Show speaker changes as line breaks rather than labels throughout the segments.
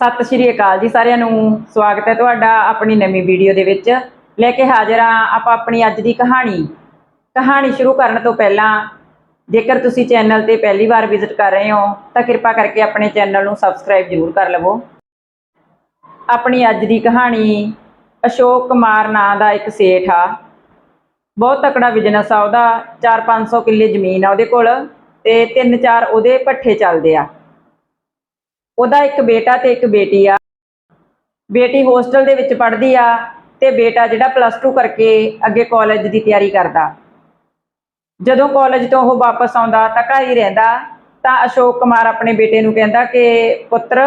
ਸਤਿ ਸ਼੍ਰੀ ਅਕਾਲ ਜੀ ਸਾਰਿਆਂ ਨੂੰ। ਸਵਾਗਤ ਹੈ ਤੁਹਾਡਾ ਆਪਣੀ ਨਵੀਂ ਵੀਡੀਓ ਦੇ ਵਿੱਚ। ਲੈ ਕੇ ਹਾਜ਼ਰ ਹਾਂ ਆਪਾਂ ਆਪਣੀ ਅੱਜ ਦੀ ਕਹਾਣੀ। ਕਹਾਣੀ ਸ਼ੁਰੂ ਕਰਨ ਤੋਂ ਪਹਿਲਾਂ, ਜੇਕਰ ਤੁਸੀਂ ਚੈਨਲ ਤੇ ਪਹਿਲੀ ਵਾਰ ਵਿਜ਼ਿਟ ਕਰ ਰਹੇ ਹੋ, ਤਾਂ ਕਿਰਪਾ ਕਰਕੇ ਆਪਣੇ ਚੈਨਲ ਨੂੰ ਸਬਸਕ੍ਰਾਈਬ ਜ਼ਰੂਰ ਕਰ ਲਵੋ। ਆਪਣੀ ਅੱਜ ਦੀ ਕਹਾਣੀ, ਅਸ਼ੋਕ ਕੁਮਾਰ ਨਾਂ ਦਾ ਇੱਕ ਸੇਠ ਆ। ਬਹੁਤ ਤਕੜਾ ਬਿਜ਼ਨਸ ਆ ਉਹਦਾ 4-500 ਕਿੱਲੇ ਜ਼ਮੀਨ ਆ ਉਹਦੇ ਕੋਲ ਤੇ 3-4 ਉਹਦੇ ਪੱਠੇ ਚੱਲਦੇ ਆ। ਉਹਦਾ ਇੱਕ ਬੇਟਾ ਤੇ ਇੱਕ ਬੇਟੀ ਆ। ਬੇਟੀ ਹੋਸਟਲ ਦੇ ਵਿੱਚ ਪੜ੍ਹਦੀ ਆ ਤੇ ਬੇਟਾ ਜਿਹੜਾ ਪਲੱਸ 2 ਕਰਕੇ ਅੱਗੇ ਕਾਲਜ ਦੀ ਤਿਆਰੀ ਕਰਦਾ। ਜਦੋਂ ਕਾਲਜ ਤੋਂ ਉਹ ਵਾਪਸ ਆਉਂਦਾ ਤਾਂ ਘਰ ਹੀ ਰਹਿੰਦਾ, ਤਾਂ ਅਸ਼ੋਕ ਕੁਮਾਰ ਆਪਣੇ ਬੇਟੇ ਨੂੰ ਕਹਿੰਦਾ ਕਿ, ਪੁੱਤਰ,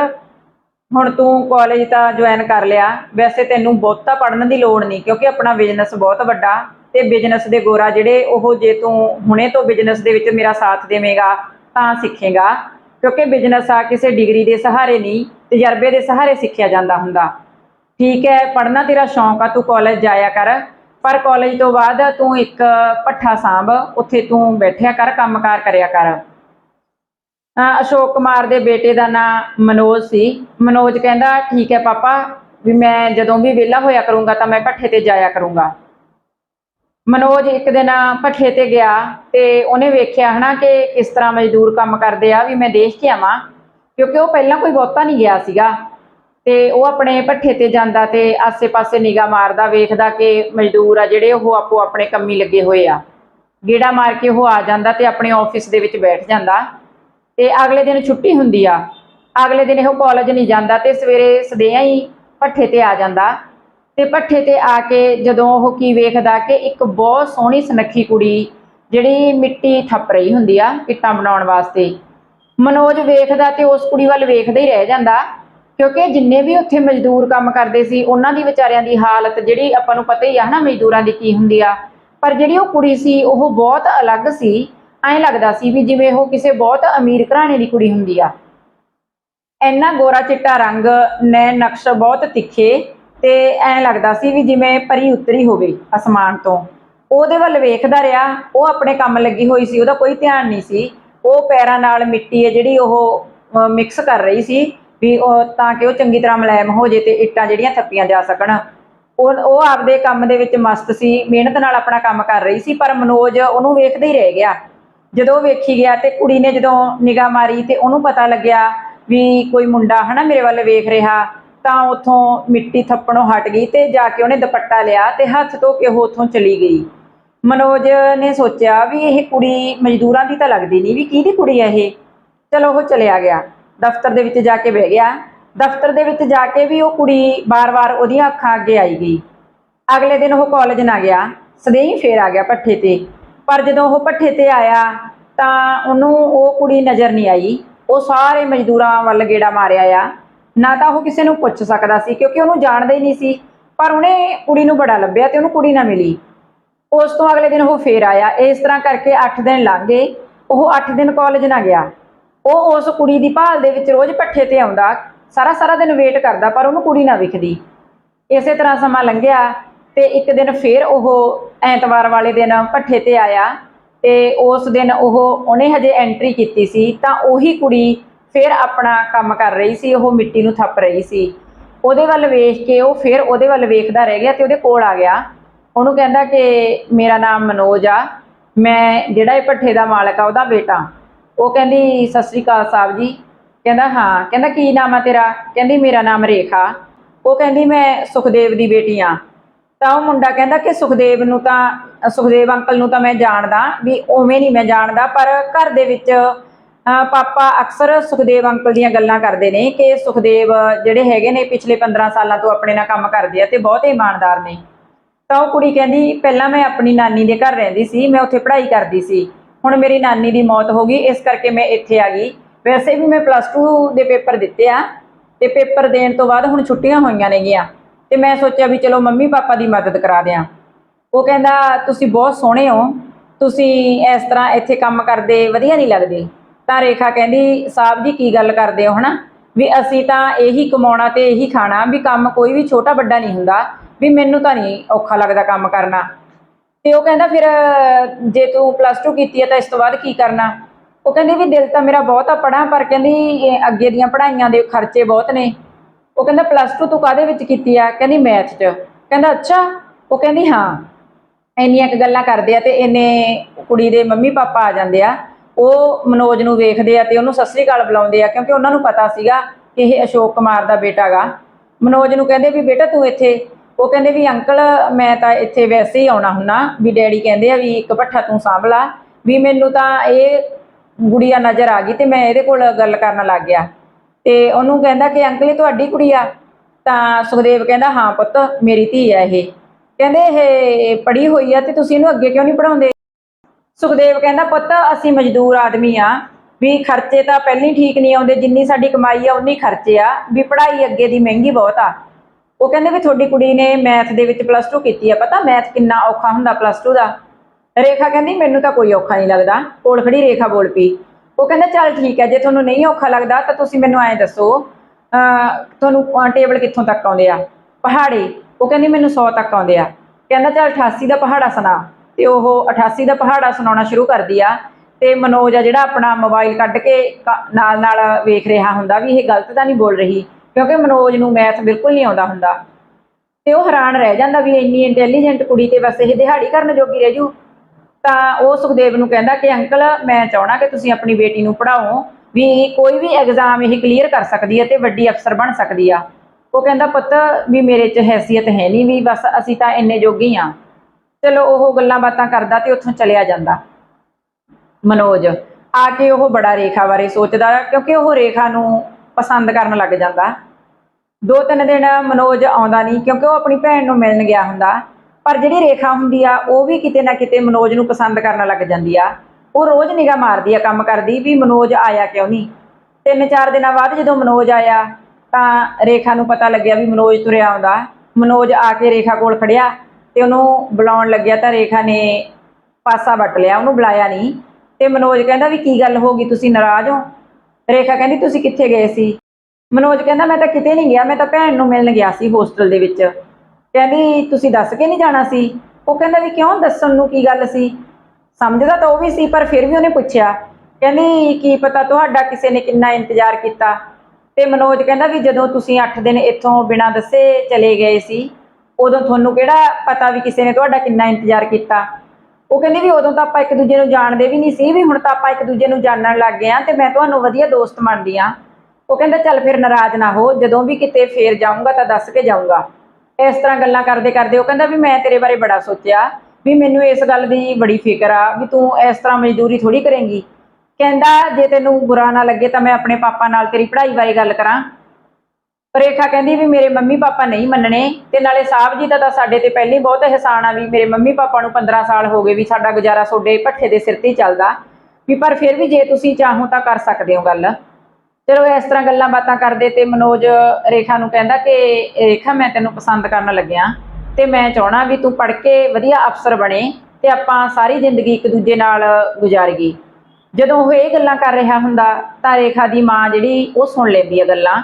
ਹੁਣ ਤੂੰ ਕਾਲਜ ਤਾਂ ਜੁਆਇਨ ਕਰ ਲਿਆ। ਵੈਸੇ ਤੈਨੂੰ ਬਹੁਤਾ ਪੜਨ ਦੀ ਲੋੜ ਨਹੀਂ, ਕਿਉਂਕਿ ਆਪਣਾ ਬਿਜ਼ਨਸ ਬਹੁਤ ਵੱਡਾ ਤੇ ਬਿਜ਼ਨਸ ਦੇ ਗੋਰਾ ਜਿਹੜੇ ਉਹ ਜੇ ਤੂੰ ਹੁਣੇ ਤੋਂ ਬਿਜ਼ਨਸ ਦੇ ਵਿੱਚ ਮੇਰਾ ਸਾਥ ਦੇਵੇਂਗਾ ਤਾਂ ਸਿੱਖੇਗਾ। ਕਿਉਂਕਿ ਬਿਜ਼ਨਸ ਆ, ਕਿਸੇ ਡਿਗਰੀ ਦੇ ਸਹਾਰੇ ਨਹੀਂ, ਤਜਰਬੇ ਦੇ ਸਹਾਰੇ ਸਿੱਖਿਆ ਜਾਂਦਾ ਹੁੰਦਾ। ਠੀਕ ਹੈ, ਪੜ੍ਹਨਾ ਤੇਰਾ ਸ਼ੌਂਕ ਆ, ਤੂੰ ਕਾਲਜ ਜਾਇਆ ਕਰ। ਪਰ ਕਾਲਜ ਤੋਂ ਬਾਅਦ ਤੂੰ ਇੱਕ ਪੱਠਾ ਸਾਂਭ, ਉੱਥੇ ਤੂੰ ਬੈਠਿਆ ਕਰ, ਕੰਮਕਾਰ ਕਰਿਆ ਕਰ। ਅਸ਼ੋਕ ਕੁਮਾਰ ਦੇ ਬੇਟੇ ਦਾ ਨਾਂ ਮਨੋਜ ਸੀ। ਮਨੋਜ ਕਹਿੰਦਾ, ਠੀਕ ਹੈ ਪਾਪਾ, ਵੀ ਮੈਂ ਜਦੋਂ ਵੀ ਵਿਹਲਾ ਹੋਇਆ ਕਰੂੰਗਾ ਤਾਂ ਮੈਂ ਪੱਠੇ ਤੇ ਜਾਇਆ ਕਰੂੰਗਾ। ਮਨੋਜ ਇੱਕ ਦਿਨ ਭੱਠੇ ਤੇ ਗਿਆ ਤੇ ਉਹਨੇ ਵੇਖਿਆ ਹਨਾ ਕਿ ਕਿਸ ਤਰ੍ਹਾਂ ਮਜ਼ਦੂਰ ਕੰਮ ਕਰਦੇ ਆ ਵੀ ਮੈਂ ਦੇਖ ਕੇ ਆਵਾਂ, ਕਿਉਂਕਿ ਉਹ ਪਹਿਲਾਂ ਕੋਈ ਬਹੁਤਾ ਨਹੀਂ ਗਿਆ ਸੀਗਾ। ਤੇ ਉਹ ਆਪਣੇ ਭੱਠੇ ਤੇ ਜਾਂਦਾ ਤੇ ਆਸੇ-ਪਾਸੇ ਨਿਗਾਹ ਮਾਰਦਾ, ਵੇਖਦਾ ਕਿ ਮਜ਼ਦੂਰ ਆ ਜਿਹੜੇ ਉਹ ਆਪੋ ਆਪਣੇ ਕੰਮੀ ਲੱਗੇ ਹੋਏ ਆ। ਗੇੜਾ ਮਾਰ ਕੇ ਉਹ ਆ ਜਾਂਦਾ ਤੇ ਆਪਣੇ ਆਫਿਸ ਦੇ ਵਿੱਚ ਬੈਠ ਜਾਂਦਾ। ਤੇ ਅਗਲੇ ਦਿਨ ਛੁੱਟੀ ਹੁੰਦੀ ਆ। ਅਗਲੇ ਦਿਨ ਉਹ ਕਾਲਜ ਨਹੀਂ ਜਾਂਦਾ ਤੇ ਸਵੇਰੇ ਸਦਿਆਂ ਹੀ ਭੱਠੇ ਤੇ ਆ ਜਾਂਦਾ। ਤੇ ਪੱਠੇ ਤੇ ਆ ਕੇ ਜਦੋਂ ਉਹ ਕੀ ਵੇਖਦਾ ਕਿ ਇੱਕ ਬਹੁਤ ਸੋਹਣੀ ਸੁਨੱਖੀ ਕੁੜੀ ਜਿਹੜੀ ਮਿੱਟੀ ਥੱਪ ਰਹੀ ਹੁੰਦੀ ਆ ਇੱਟਾਂ ਬਣਾਉਣ ਵਾਸਤੇ। ਮਨੋਜ ਵੇਖਦਾ ਤੇ ਉਸ ਕੁੜੀ ਵੱਲ ਵੇਖਦਾ ਹੀ ਰਹਿ ਜਾਂਦਾ ਕਿਉਂਕਿ ਜਿੰਨੇ ਵੀ ਉੱਥੇ ਮਜ਼ਦੂਰ ਕੰਮ ਕਰਦੇ ਸੀ, ਉਹਨਾਂ ਦੀ ਵਿਚਾਰਿਆਂ ਦੀ ਹਾਲਤ ਜਿਹੜੀ ਆਪਾਂ ਨੂੰ ਪਤਾ ਹੀ ਆ ਹਨਾ ਮਜ਼ਦੂਰਾਂ ਦੀ ਕੀ ਹੁੰਦੀ ਆ। ਪਰ ਜਿਹੜੀ ਉਹ ਕੁੜੀ ਸੀ, ਉਹ ਬਹੁਤ ਅਲੱਗ ਸੀ। ਐਂ ਲੱਗਦਾ ਸੀ ਵੀ ਜਿਵੇਂ ਉਹ ਕਿਸੇ ਬਹੁਤ ਅਮੀਰ ਘਰਾਣੇ ਦੀ ਕੁੜੀ ਹੁੰਦੀ ਆ। ਇੰਨਾ ਗੋਰਾ ਚਿੱਟਾ ਰੰਗ ਨੈ ਨਕਸ਼ ਬਹੁਤ ਤਿੱਖੇ ਤੇ ਐਂ ਲੱਗਦਾ ਸੀ ਵੀ ਜਿਵੇਂ ਪਰੀ ਉਤਰੀ ਹੋਵੇ ਅਸਮਾਨ ਤੋਂ। ਉਹਦੇ ਵੱਲ ਵੇਖਦਾ ਰਿਹਾ, ਉਹ ਆਪਣੇ ਕੰਮ ਲੱਗੀ ਹੋਈ ਸੀ, ਉਹਦਾ ਕੋਈ ਧਿਆਨ ਨਹੀਂ ਸੀ। ਉਹ ਪੈਰਾਂ ਨਾਲ ਮਿੱਟੀ ਹੈ ਜਿਹੜੀ ਉਹ ਮਿਕਸ ਕਰ ਰਹੀ ਸੀ ਵੀ ਉਹ ਤਾਂ ਕਿ ਉਹ ਚੰਗੀ ਤਰ੍ਹਾਂ ਮੁਲਾਇਮ ਹੋ ਜੇ ਤੇ ਇੱਟਾਂ ਜਿਹੜੀਆਂ ਥੱਪੀਆਂ ਜਾ ਸਕਣ। ਉਹ ਉਹ ਆਪਦੇ ਕੰਮ ਦੇ ਵਿੱਚ ਮਸਤ ਸੀ, ਮਿਹਨਤ ਨਾਲ ਆਪਣਾ ਕੰਮ ਕਰ ਰਹੀ ਸੀ, ਪਰ ਮਨੋਜ ਉਹਨੂੰ ਵੇਖਦਾ ਹੀ ਰਹਿ ਗਿਆ। ਜਦੋਂ ਉਹ ਵੇਖੀ ਗਿਆ ਤੇ ਕੁੜੀ ਨੇ ਜਦੋਂ ਨਿਗਾਹ ਮਾਰੀ ਤੇ ਉਹਨੂੰ ਪਤਾ ਲੱਗਿਆ ਵੀ ਕੋਈ ਮੁੰਡਾ ਹਨਾ ਮੇਰੇ ਵੱਲ ਵੇਖ ਰਿਹਾ ਤਾਂ ਉਥੋਂ ਮਿੱਟੀ ਥੱਪਣੋਂ ਹਟ ਗਈ ਤੇ ਜਾ ਕੇ ਉਹਨੇ ਦੁਪੱਟਾ ਲਿਆ ਤੇ ਹੱਥ ਧੋ ਕੇ ਉਹ ਉਥੋਂ ਚਲੀ ਗਈ। ਮਨੋਜ ਨੇ ਸੋਚਿਆ ਵੀ ਇਹ ਕੁੜੀ ਮਜ਼ਦੂਰਾਂ ਦੀ ਤਾਂ ਲੱਗਦੀ ਨਹੀਂ, ਵੀ ਕਿਹਦੀ ਕੁੜੀ ਹੈ ਇਹ? ਚਲੋ ਉਹ ਚਲਿਆ ਗਿਆ। ਦਫ਼ਤਰ ਦੇ ਵਿੱਚ ਜਾ ਕੇ ਬਹਿ ਗਿਆ। ਦਫ਼ਤਰ ਦੇ ਵਿੱਚ ਜਾ ਕੇ ਵੀ ਉਹ ਕੁੜੀ ਬਾਰ-ਬਾਰ ਉਹਦੀਆਂ ਅੱਖਾਂ ਅੱਗੇ ਆਈ ਗਈ। ਅਗਲੇ ਦਿਨ ਉਹ ਕਾਲਜ ਨਾ ਗਿਆ। ਸਦੇਈ ਫੇਰ ਆ ਗਿਆ ਪੱਠੇ ਤੇ। ਪਰ ਜਦੋਂ ਉਹ ਪੱਠੇ ਤੇ ਆਇਆ ਤਾਂ ਉਹਨੂੰ ਉਹ ਕੁੜੀ ਨਜ਼ਰ ਨਹੀਂ ਆਈ। ਉਹ ਸਾਰੇ ਮਜ਼ਦੂਰਾਂ ਵੱਲ ਗੇੜਾ ਮਾਰਿਆ ਆ। ਨਾ ਤਾਂ ਉਹ ਕਿਸੇ ਨੂੰ ਪੁੱਛ ਸਕਦਾ ਸੀ, ਕਿਉਂਕਿ ਉਹਨੂੰ ਜਾਣਦਾ ਹੀ ਨਹੀਂ ਸੀ, ਪਰ ਉਹਨੇ ਕੁੜੀ ਨੂੰ ਬੜਾ ਲੱਭਿਆ ਤੇ ਉਹਨੂੰ ਕੁੜੀ ਨਾ ਮਿਲੀ। ਉਸ ਤੋਂ ਅਗਲੇ ਦਿਨ ਉਹ ਫੇਰ ਆਇਆ, ਇਸ ਤਰ੍ਹਾਂ ਕਰਕੇ 8 ਦਿਨ ਲੰਘ ਗਏ, ਉਹ 8 ਦਿਨ ਕਾਲਜ ਨਾ ਗਿਆ। ਉਹ ਉਸ ਕੁੜੀ ਦੀ ਭਾਲ ਦੇ ਵਿੱਚ ਰੋਜ਼ ਪੱਠੇ ਤੇ ਆਉਂਦਾ, ਸਾਰਾ ਸਾਰਾ ਦਿਨ ਵੇਟ ਕਰਦਾ, ਪਰ ਉਹਨੂੰ ਕੁੜੀ ਨਾ ਵਿਖਦੀ। ਇਸੇ ਤਰ੍ਹਾਂ ਸਮਾਂ ਲੰਘਿਆ ਤੇ ਇੱਕ ਦਿਨ ਫੇਰ ਉਹ ਐਤਵਾਰ ਵਾਲੇ ਦਿਨ ਪੱਠੇ ਤੇ ਆਇਆ ਤੇ ਉਸ ਦਿਨ ਉਹ, ਉਹਨੇ ਹਜੇ ਐਂਟਰੀ ਕੀਤੀ ਸੀ, ਤਾਂ ਉਹੀ ਕੁੜੀ ਫਿਰ ਆਪਣਾ ਕੰਮ ਕਰ ਰਹੀ ਸੀ, ਉਹ ਮਿੱਟੀ ਨੂੰ ਥੱਪ ਰਹੀ ਸੀ। ਉਹਦੇ ਵੱਲ ਵੇਖ ਕੇ ਉਹ ਫਿਰ ਉਹਦੇ ਵੱਲ ਵੇਖਦਾ ਰਹਿ ਗਿਆ ਤੇ ਉਹਦੇ ਕੋਲ ਆ ਗਿਆ। ਉਹਨੂੰ ਕਹਿੰਦਾ ਕਿ ਮੇਰਾ ਨਾਮ ਮਨੋਜ ਆ, ਮੈਂ ਜਿਹੜਾ ਇਹ ਪੱਠੇ ਦਾ ਮਾਲਕ ਆ ਉਹਦਾ ਬੇਟਾ। ਉਹ ਕਹਿੰਦੀ, ਸਤਿ ਸ੍ਰੀ ਅਕਾਲ ਸਾਹਿਬ ਜੀ। ਕਹਿੰਦਾ, ਹਾਂ। ਕਹਿੰਦਾ, ਕੀ ਨਾਮ ਆ ਤੇਰਾ? ਕਹਿੰਦੀ, ਮੇਰਾ ਨਾਮ ਰੇਖਾ। ਉਹ ਕਹਿੰਦੀ, ਮੈਂ ਸੁਖਦੇਵ ਦੀ ਬੇਟੀ ਆ। ਤਾਂ ਉਹ ਮੁੰਡਾ ਕਹਿੰਦਾ ਕਿ ਸੁਖਦੇਵ ਨੂੰ ਤਾਂ, ਸੁਖਦੇਵ ਅੰਕਲ ਨੂੰ ਤਾਂ ਮੈਂ ਜਾਣਦਾ ਵੀ ਉਵੇਂ ਨਹੀਂ ਮੈਂ ਜਾਣਦਾ, ਪਰ ਘਰ ਦੇ ਵਿੱਚ ਪਾਪਾ ਅਕਸਰ ਸੁਖਦੇਵ ਅੰਕਲ ਦੀਆਂ ਗੱਲਾਂ ਕਰਦੇ ਨੇ ਕਿ ਸੁਖਦੇਵ ਜਿਹੜੇ ਹੈਗੇ ਨੇ ਪਿਛਲੇ 15 ਸਾਲਾਂ ਤੋਂ ਆਪਣੇ ਨਾਲ ਕੰਮ ਕਰਦੇ ਆ ਤੇ ਬਹੁਤ ਇਮਾਨਦਾਰ ਨੇ। ਤਾਂ ਉਹ ਕੁੜੀ ਕਹਿੰਦੀ, ਪਹਿਲਾਂ ਮੈਂ ਆਪਣੀ ਨਾਨੀ ਦੇ ਘਰ ਰਹਿੰਦੀ ਸੀ, ਮੈਂ ਉੱਥੇ ਪੜ੍ਹਾਈ ਕਰਦੀ ਸੀ। ਹੁਣ ਮੇਰੀ ਨਾਨੀ ਦੀ ਮੌਤ ਹੋ ਗਈ, ਇਸ ਕਰਕੇ ਮੈਂ ਇੱਥੇ ਆ ਗਈ। ਵੈਸੇ ਵੀ ਮੈਂ ਪਲੱਸ 2 ਦੇ ਪੇਪਰ ਦਿੱਤੇ ਆ ਤੇ ਪੇਪਰ ਦੇਣ ਤੋਂ ਬਾਅਦ ਹੁਣ ਛੁੱਟੀਆਂ ਹੋਈਆਂ ਨੇਗੀਆਂ ਤੇ ਮੈਂ ਸੋਚਿਆ ਵੀ ਚਲੋ ਮੰਮੀ ਪਾਪਾ ਦੀ ਮਦਦ ਕਰਾ ਦਿਆਂ। ਉਹ ਕਹਿੰਦਾ, ਤੁਸੀਂ ਬਹੁਤ ਸੋਹਣੇ ਹੋ, ਤੁਸੀਂ ਇਸ ਤਰ੍ਹਾਂ ਇੱਥੇ ਕੰਮ ਕਰਦੇ, ਵਧੀਆ ਨਹੀਂ ਲੱਗਦੇ। ਤਾਂ ਰੇਖਾ ਕਹਿੰਦੀ, ਸਾਹਿਬ ਜੀ, ਕੀ ਗੱਲ ਕਰਦੇ ਹੋ, ਹਨਾ? ਵੀ ਅਸੀਂ ਤਾਂ ਇਹੀ ਕਮਾਉਣਾ ਤੇ ਇਹੀ ਖਾਣਾ, ਵੀ ਕੰਮ ਕੋਈ ਵੀ ਛੋਟਾ ਵੱਡਾ ਨਹੀਂ ਹੁੰਦਾ, ਵੀ ਮੈਨੂੰ ਤਾਂ ਨਹੀਂ ਔਖਾ ਲੱਗਦਾ ਕੰਮ ਕਰਨਾ। ਤੇ ਉਹ ਕਹਿੰਦਾ, ਫਿਰ, ਜੇ ਤੂੰ ਪਲੱਸ 2 ਕੀਤੀ ਹੈ ਤਾਂ ਇਸ ਤੋਂ ਬਾਅਦ ਕੀ ਕਰਨਾ? ਉਹ ਕਹਿੰਦੀ, ਵੀ ਦਿਲ ਤਾਂ ਮੇਰਾ ਬਹੁਤ ਆ ਪੜਾਂ ਪਰ ਕਹਿੰਦੀ ਅੱਗੇ ਦੀਆਂ ਪੜ੍ਹਾਈਆਂ ਦੇ ਖਰਚੇ ਬਹੁਤ ਨੇ। ਉਹ ਕਹਿੰਦਾ ਪਲੱਸ 2 ਤੂੰ ਕਾਹਦੇ ਵਿੱਚ ਕੀਤੀ ਆ? ਕਹਿੰਦੀ ਮੈਥ 'ਚ। ਕਹਿੰਦਾ, ਅੱਛਾ। ਉਹ ਕਹਿੰਦੀ, ਹਾਂ। ਇੰਨੀਆਂ ਕੁ ਗੱਲਾਂ ਕਰਦੇ ਆ ਤੇ ਇਹਨੇ ਕੁੜੀ ਦੇ ਮੰਮੀ ਪਾਪਾ ਆ ਜਾਂਦੇ ਆ। ਉਹ ਮਨੋਜ ਨੂੰ ਵੇਖਦੇ ਆ ਤੇ ਉਹਨੂੰ ਸਤਿ ਸ੍ਰੀ ਅਕਾਲ ਬੁਲਾਉਂਦੇ ਆ, ਕਿਉਂਕਿ ਉਹਨਾਂ ਨੂੰ ਪਤਾ ਸੀਗਾ ਕਿ ਇਹ ਅਸ਼ੋਕ ਕੁਮਾਰ ਦਾ ਬੇਟਾ ਗਾ ਮਨੋਜ ਨੂੰ ਕਹਿੰਦੇ ਵੀ ਬੇਟਾ ਤੂੰ ਇੱਥੇ, ਉਹ ਕਹਿੰਦੇ ਵੀ ਅੰਕਲ, ਮੈਂ ਤਾਂ ਇੱਥੇ ਵੈਸੇ ਹੀ ਆਉਣਾ ਹੁੰਨਾ, ਵੀ ਡੈਡੀ ਕਹਿੰਦੇ ਆ ਵੀ ਇੱਕ ਪੱਠਾ ਤੂੰ ਸਾਂਭ ਲਾ ਵੀ ਮੈਨੂੰ ਤਾਂ ਇਹ ਗੁੜੀਆ ਨਜ਼ਰ ਆ ਗਈ ਤੇ ਮੈਂ ਇਹਦੇ ਕੋਲ ਗੱਲ ਕਰਨ ਲੱਗ ਗਿਆ। ਤੇ ਉਹਨੂੰ ਕਹਿੰਦਾ ਕਿ ਅੰਕਲ ਇਹ ਤੁਹਾਡੀ ਕੁੜੀ ਆ ਤਾਂ ਸੁਖਦੇਵ ਕਹਿੰਦਾ, ਹਾਂ ਪੁੱਤ, ਮੇਰੀ ਧੀ ਆ ਇਹ। ਕਹਿੰਦੇ, ਇਹ ਪੜ੍ਹੀ ਹੋਈ ਆ ਤੇ ਤੁਸੀਂ ਇਹਨੂੰ ਅੱਗੇ ਕਿਉਂ ਨਹੀਂ ਪੜਾਉਂਦੇ ਸੁਖਦੇਵ ਕਹਿੰਦਾ, ਪੁੱਤ, ਅਸੀਂ ਮਜ਼ਦੂਰ ਆਦਮੀ ਆ। ਵੀ ਖਰਚੇ ਤਾਂ ਪਹਿਲਾਂ ਹੀ ਠੀਕ ਨਹੀਂ ਆਉਂਦੇ, ਜਿੰਨੀ ਸਾਡੀ ਕਮਾਈ ਆ, ਉਨੀ ਖਰਚੇ ਆ। ਵੀ ਪੜ੍ਹਾਈ ਅੱਗੇ ਦੀ ਮਹਿੰਗੀ ਬਹੁਤ ਆ। ਉਹ ਕਹਿੰਦੇ ਵੀ ਤੁਹਾਡੀ ਕੁੜੀ ਨੇ ਮੈਥ ਦੇ ਵਿੱਚ ਪਲੱਸ 2 ਕੀਤੀ ਆ। ਪਤਾ ਮੈਥ ਕਿੰਨਾ ਔਖਾ ਹੁੰਦਾ ਪਲੱਸ 2 ਦਾ? ਰੇਖਾ ਕਹਿੰਦੀ, ਮੈਨੂੰ ਤਾਂ ਕੋਈ ਔਖਾ ਨਹੀਂ ਲੱਗਦਾ। ਕੋਲ ਖੜੀ ਰੇਖਾ ਬੋਲ ਪਈ। ਉਹ ਕਹਿੰਦਾ, ਚੱਲ ਠੀਕ ਹੈ, ਜੇ ਤੁਹਾਨੂੰ ਨਹੀਂ ਔਖਾ ਲੱਗਦਾ, ਤਾਂ ਤੁਸੀਂ ਮੈਨੂੰ ਐਂ ਦੱਸੋ ਤੁਹਾਨੂੰ ਟੇਬਲ ਕਿੱਥੋਂ ਤੱਕ ਆਉਂਦੇ ਆ? ਪਹਾੜੇ? ਉਹ ਕਹਿੰਦੀ, ਮੈਨੂੰ 100 ਤੱਕ ਆਉਂਦੇ ਆ। ਕਹਿੰਦਾ, ਚੱਲ 88 ਦਾ ਪਹਾੜਾ ਸੁਣਾ। ਤੇ ਉਹ 88 ਦਾ ਪਹਾੜਾ ਸੁਣਾਉਣਾ ਸ਼ੁਰੂ ਕਰਦੀ ਆ ਤੇ ਮਨੋਜ ਆ ਜਿਹੜਾ ਆਪਣਾ ਮੋਬਾਈਲ ਕੱਢ ਕੇ ਕ- ਨਾਲ ਨਾਲ ਵੇਖ ਰਿਹਾ ਹੁੰਦਾ ਵੀ ਇਹ ਗਲਤ ਤਾਂ ਨਹੀਂ ਬੋਲ ਰਹੀ, ਕਿਉਂਕਿ ਮਨੋਜ ਨੂੰ ਮੈਥ ਬਿਲਕੁਲ ਨਹੀਂ ਆਉਂਦਾ ਹੁੰਦਾ। ਤੇ ਉਹ ਹੈਰਾਨ ਰਹਿ ਜਾਂਦਾ ਵੀ ਇੰਨੀ ਇੰਟੈਲੀਜੈਂਟ ਕੁੜੀ ਤੇ ਬਸ ਇਹ ਦਿਹਾੜੀ ਕਰਨ ਜੋਗੀ ਰਹਿ ਜੂ। ਤਾਂ ਉਹ ਸੁਖਦੇਵ ਨੂੰ ਕਹਿੰਦਾ ਕਿ ਅੰਕਲ, ਮੈਂ ਚਾਹਣਾ ਕਿ ਤੁਸੀਂ ਆਪਣੀ ਬੇਟੀ ਨੂੰ ਪੜ੍ਹਾਓ ਵੀ ਕੋਈ ਵੀ ਐਗਜ਼ਾਮ ਇਹ ਕਲੀਅਰ ਕਰ ਸਕਦੀ ਹੈ ਤੇ ਵੱਡੀ ਅਫਸਰ ਬਣ ਸਕਦੀ ਆ। ਉਹ ਕਹਿੰਦਾ, ਪੁੱਤ ਵੀ ਮੇਰੇ 'ਚ ਹੈਸੀਅਤ ਹੈ ਨਹੀਂ ਵੀ ਬਸ ਅਸੀਂ ਤਾਂ ਇੰਨੇ ਜੋਗੀ ਆ। ਚਲੋ ਉਹ ਗੱਲਾਂ ਬਾਤਾਂ ਕਰਦਾ ਤੇ ਉੱਥੋਂ ਚਲਿਆ ਜਾਂਦਾ। ਮਨੋਜ, ਆ ਕੇ ਉਹ ਬੜਾ ਰੇਖਾ ਬਾਰੇ ਸੋਚਦਾ ਕਿਉਂਕਿ ਉਹ ਰੇਖਾ ਨੂੰ ਪਸੰਦ ਕਰਨ ਲੱਗ ਜਾਂਦਾ। ਦੋ ਤਿੰਨ ਦਿਨ ਮਨੋਜ ਆਉਂਦਾ ਨਹੀਂ ਕਿਉਂਕਿ ਉਹ ਆਪਣੀ ਭੈਣ ਨੂੰ ਮਿਲਣ ਗਿਆ ਹੁੰਦਾ। ਪਰ ਜਿਹੜੀ ਰੇਖਾ ਹੁੰਦੀ ਆ, ਉਹ ਵੀ ਕਿਤੇ ਨਾ ਕਿਤੇ ਮਨੋਜ ਨੂੰ ਪਸੰਦ ਕਰਨ ਲੱਗ ਜਾਂਦੀ ਆ। ਉਹ ਰੋਜ਼ ਨਿਗਾਹ ਮਾਰਦੀ ਆ ਕੰਮ ਕਰਦੀ ਵੀ ਮਨੋਜ ਆਇਆ ਕਿਉਂ ਨਹੀਂ। ਤਿੰਨ ਚਾਰ ਦਿਨਾਂ ਬਾਅਦ ਜਦੋਂ ਮਨੋਜ ਆਇਆ, ਤਾਂ ਰੇਖਾ ਨੂੰ ਪਤਾ ਲੱਗਿਆ ਵੀ ਮਨੋਜ ਤੁਰਿਆ ਆਉਂਦਾ। ਮਨੋਜ ਆ ਕੇ ਰੇਖਾ ਕੋਲ ਖੜਿਆ। ਤੇ ਉਹਨੂੰ ਬੁਲਾਉਣ ਲੱਗਿਆ ਤਾਂ ਰੇਖਾ ਨੇ ਪਾਸਾ ਵੱਟ ਲਿਆ, ਉਹਨੂੰ ਬੁਲਾਇਆ ਨਹੀਂ। ਤੇ ਮਨੋਜ ਕਹਿੰਦਾ ਵੀ ਕੀ ਗੱਲ ਹੋ ਗਈ, ਤੁਸੀਂ ਨਾਰਾਜ਼ ਹੋ? ਰੇਖਾ ਕਹਿੰਦੀ, ਤੁਸੀਂ ਕਿੱਥੇ ਗਏ ਸੀ? ਮਨੋਜ ਕਹਿੰਦਾ, ਮੈਂ ਤਾਂ ਕਿਤੇ ਨਹੀਂ ਗਿਆ, ਮੈਂ ਤਾਂ ਭੈਣ ਨੂੰ ਮਿਲਣ ਗਿਆ ਸੀ ਹੋਸਟਲ ਦੇ ਵਿੱਚ। ਕਹਿੰਦੀ, ਤੁਸੀਂ ਦੱਸ ਕੇ ਨਹੀਂ ਜਾਣਾ ਸੀ? ਉਹ ਕਹਿੰਦਾ ਵੀ ਕਿਉਂ ਦੱਸਣ ਨੂੰ ਕੀ ਗੱਲ ਸੀ? ਸਮਝਦਾ ਤਾਂ ਉਹ ਵੀ ਸੀ, ਪਰ ਫਿਰ ਵੀ ਉਹਨੇ ਪੁੱਛਿਆ। ਕਹਿੰਦੀ, ਕੀ ਪਤਾ ਤੁਹਾਡਾ ਕਿਸੇ ਨੇ ਕਿੰਨਾ ਇੰਤਜ਼ਾਰ ਕੀਤਾ? ਤੇ ਮਨੋਜ ਕਹਿੰਦਾ ਵੀ ਜਦੋਂ ਤੁਸੀਂ 8 ਦਿਨ ਇੱਥੋਂ ਬਿਨਾਂ ਦੱਸੇ ਚਲੇ ਗਏ ਸੀ ਉਦੋਂ ਤੁਹਾਨੂੰ ਕਿਹੜਾ ਪਤਾ ਵੀ ਕਿਸੇ ਨੇ ਤੁਹਾਡਾ ਕਿੰਨਾ ਇੰਤਜ਼ਾਰ ਕੀਤਾ? ਉਹ ਕਹਿੰਦੀ ਵੀ ਉਦੋਂ ਤਾਂ ਆਪਾਂ ਇੱਕ ਦੂਜੇ ਨੂੰ ਜਾਣਦੇ ਵੀ ਨਹੀਂ ਸੀ ਵੀ ਹੁਣ ਤਾਂ ਆਪਾਂ ਇੱਕ ਦੂਜੇ ਨੂੰ ਜਾਣਨ ਲੱਗ ਗਏ ਆ ਤੇ ਮੈਂ ਤੁਹਾਨੂੰ ਵਧੀਆ ਦੋਸਤ ਮੰਨਦੀ ਆ ਉਹ ਕਹਿੰਦਾ, ਚੱਲ ਫਿਰ ਨਾਰਾਜ਼ ਨਾ ਹੋ, ਜਦੋਂ ਵੀ ਕਿਤੇ ਫੇਰ ਜਾਊਂਗਾ ਤਾਂ ਦੱਸ ਕੇ ਜਾਊਂਗਾ। ਇਸ ਤਰ੍ਹਾਂ ਗੱਲਾਂ ਕਰਦੇ ਕਰਦੇ ਉਹ ਕਹਿੰਦਾ ਵੀ ਮੈਂ ਤੇਰੇ ਬਾਰੇ ਬੜਾ ਸੋਚਿਆ ਵੀ ਮੈਨੂੰ ਇਸ ਗੱਲ ਦੀ ਬੜੀ ਫਿਕਰ ਆ ਵੀ ਤੂੰ ਇਸ ਤਰ੍ਹਾਂ ਮਜ਼ਦੂਰੀ ਥੋੜੀ ਕਰੇਂਗੀ। ਕਹਿੰਦਾ, ਜੇ ਤੈਨੂੰ ਬੁਰਾ ਨਾ ਲੱਗੇ ਤਾਂ ਮੈਂ ਆਪਣੇ ਪਾਪਾ ਨਾਲ ਤੇਰੀ ਪੜ੍ਹਾਈ ਬਾਰੇ ਗੱਲ ਕਰਾਂ। ਰੇਖਾ ਕਹਿੰਦੀ ਵੀ ਮੇਰੇ ਮੰਮੀ ਪਾਪਾ ਨਹੀਂ ਮੰਨਣੇ ਤੇ ਨਾਲੇ ਸਾਹਿਬ ਜੀ ਦਾ ਤਾਂ ਸਾਡੇ ਤੇ ਪਹਿਲਾਂ ਹੀ ਬਹੁਤ ਅਹਿਸਾਨ ਆ ਵੀ ਮੇਰੇ ਮੰਮੀ ਪਾਪਾ ਨੂੰ 15 ਸਾਲ ਹੋ ਗਏ ਵੀ ਸਾਡਾ ਗੁਜ਼ਾਰਾ ਸੋਡੇ ਭੱਠੇ ਦੇ ਸਿਰ ਤੇ ਚੱਲਦਾ। ਵੀ ਪਰ ਫਿਰ ਵੀ ਜੇ ਤੁਸੀਂ ਚਾਹੋ ਤਾਂ ਕਰ ਸਕਦੇ ਹੋ ਗੱਲ। ਚਲੋ ਇਸ ਤਰ੍ਹਾਂ ਗੱਲਾਂ ਬਾਤਾਂ ਕਰਦੇ ਤੇ ਮਨੋਜ ਰੇਖਾ ਨੂੰ ਕਹਿੰਦਾ ਕਿ ਰੇਖਾ ਮੈਂ ਤੈਨੂੰ ਪਸੰਦ ਕਰਨ ਲੱਗਿਆ ਤੇ ਮੈਂ ਚਾਹਣਾ ਵੀ ਤੂੰ ਪੜ੍ਹ ਕੇ ਵਧੀਆ ਅਫਸਰ ਬਣੇ ਤੇ ਆਪਾਂ ਸਾਰੀ ਜ਼ਿੰਦਗੀ ਇੱਕ ਦੂਜੇ ਨਾਲ ਗੁਜ਼ਾਰੀਏ ਜਦੋਂ ਉਹ ਇਹ ਗੱਲਾਂ ਕਰ ਰਿਹਾ ਹੁੰਦਾ ਤਾਂ ਰੇਖਾ ਦੀ ਮਾਂ ਜਿਹੜੀ ਉਹ ਸੁਣ ਲੈਂਦੀ ਆ ਗੱਲਾਂ।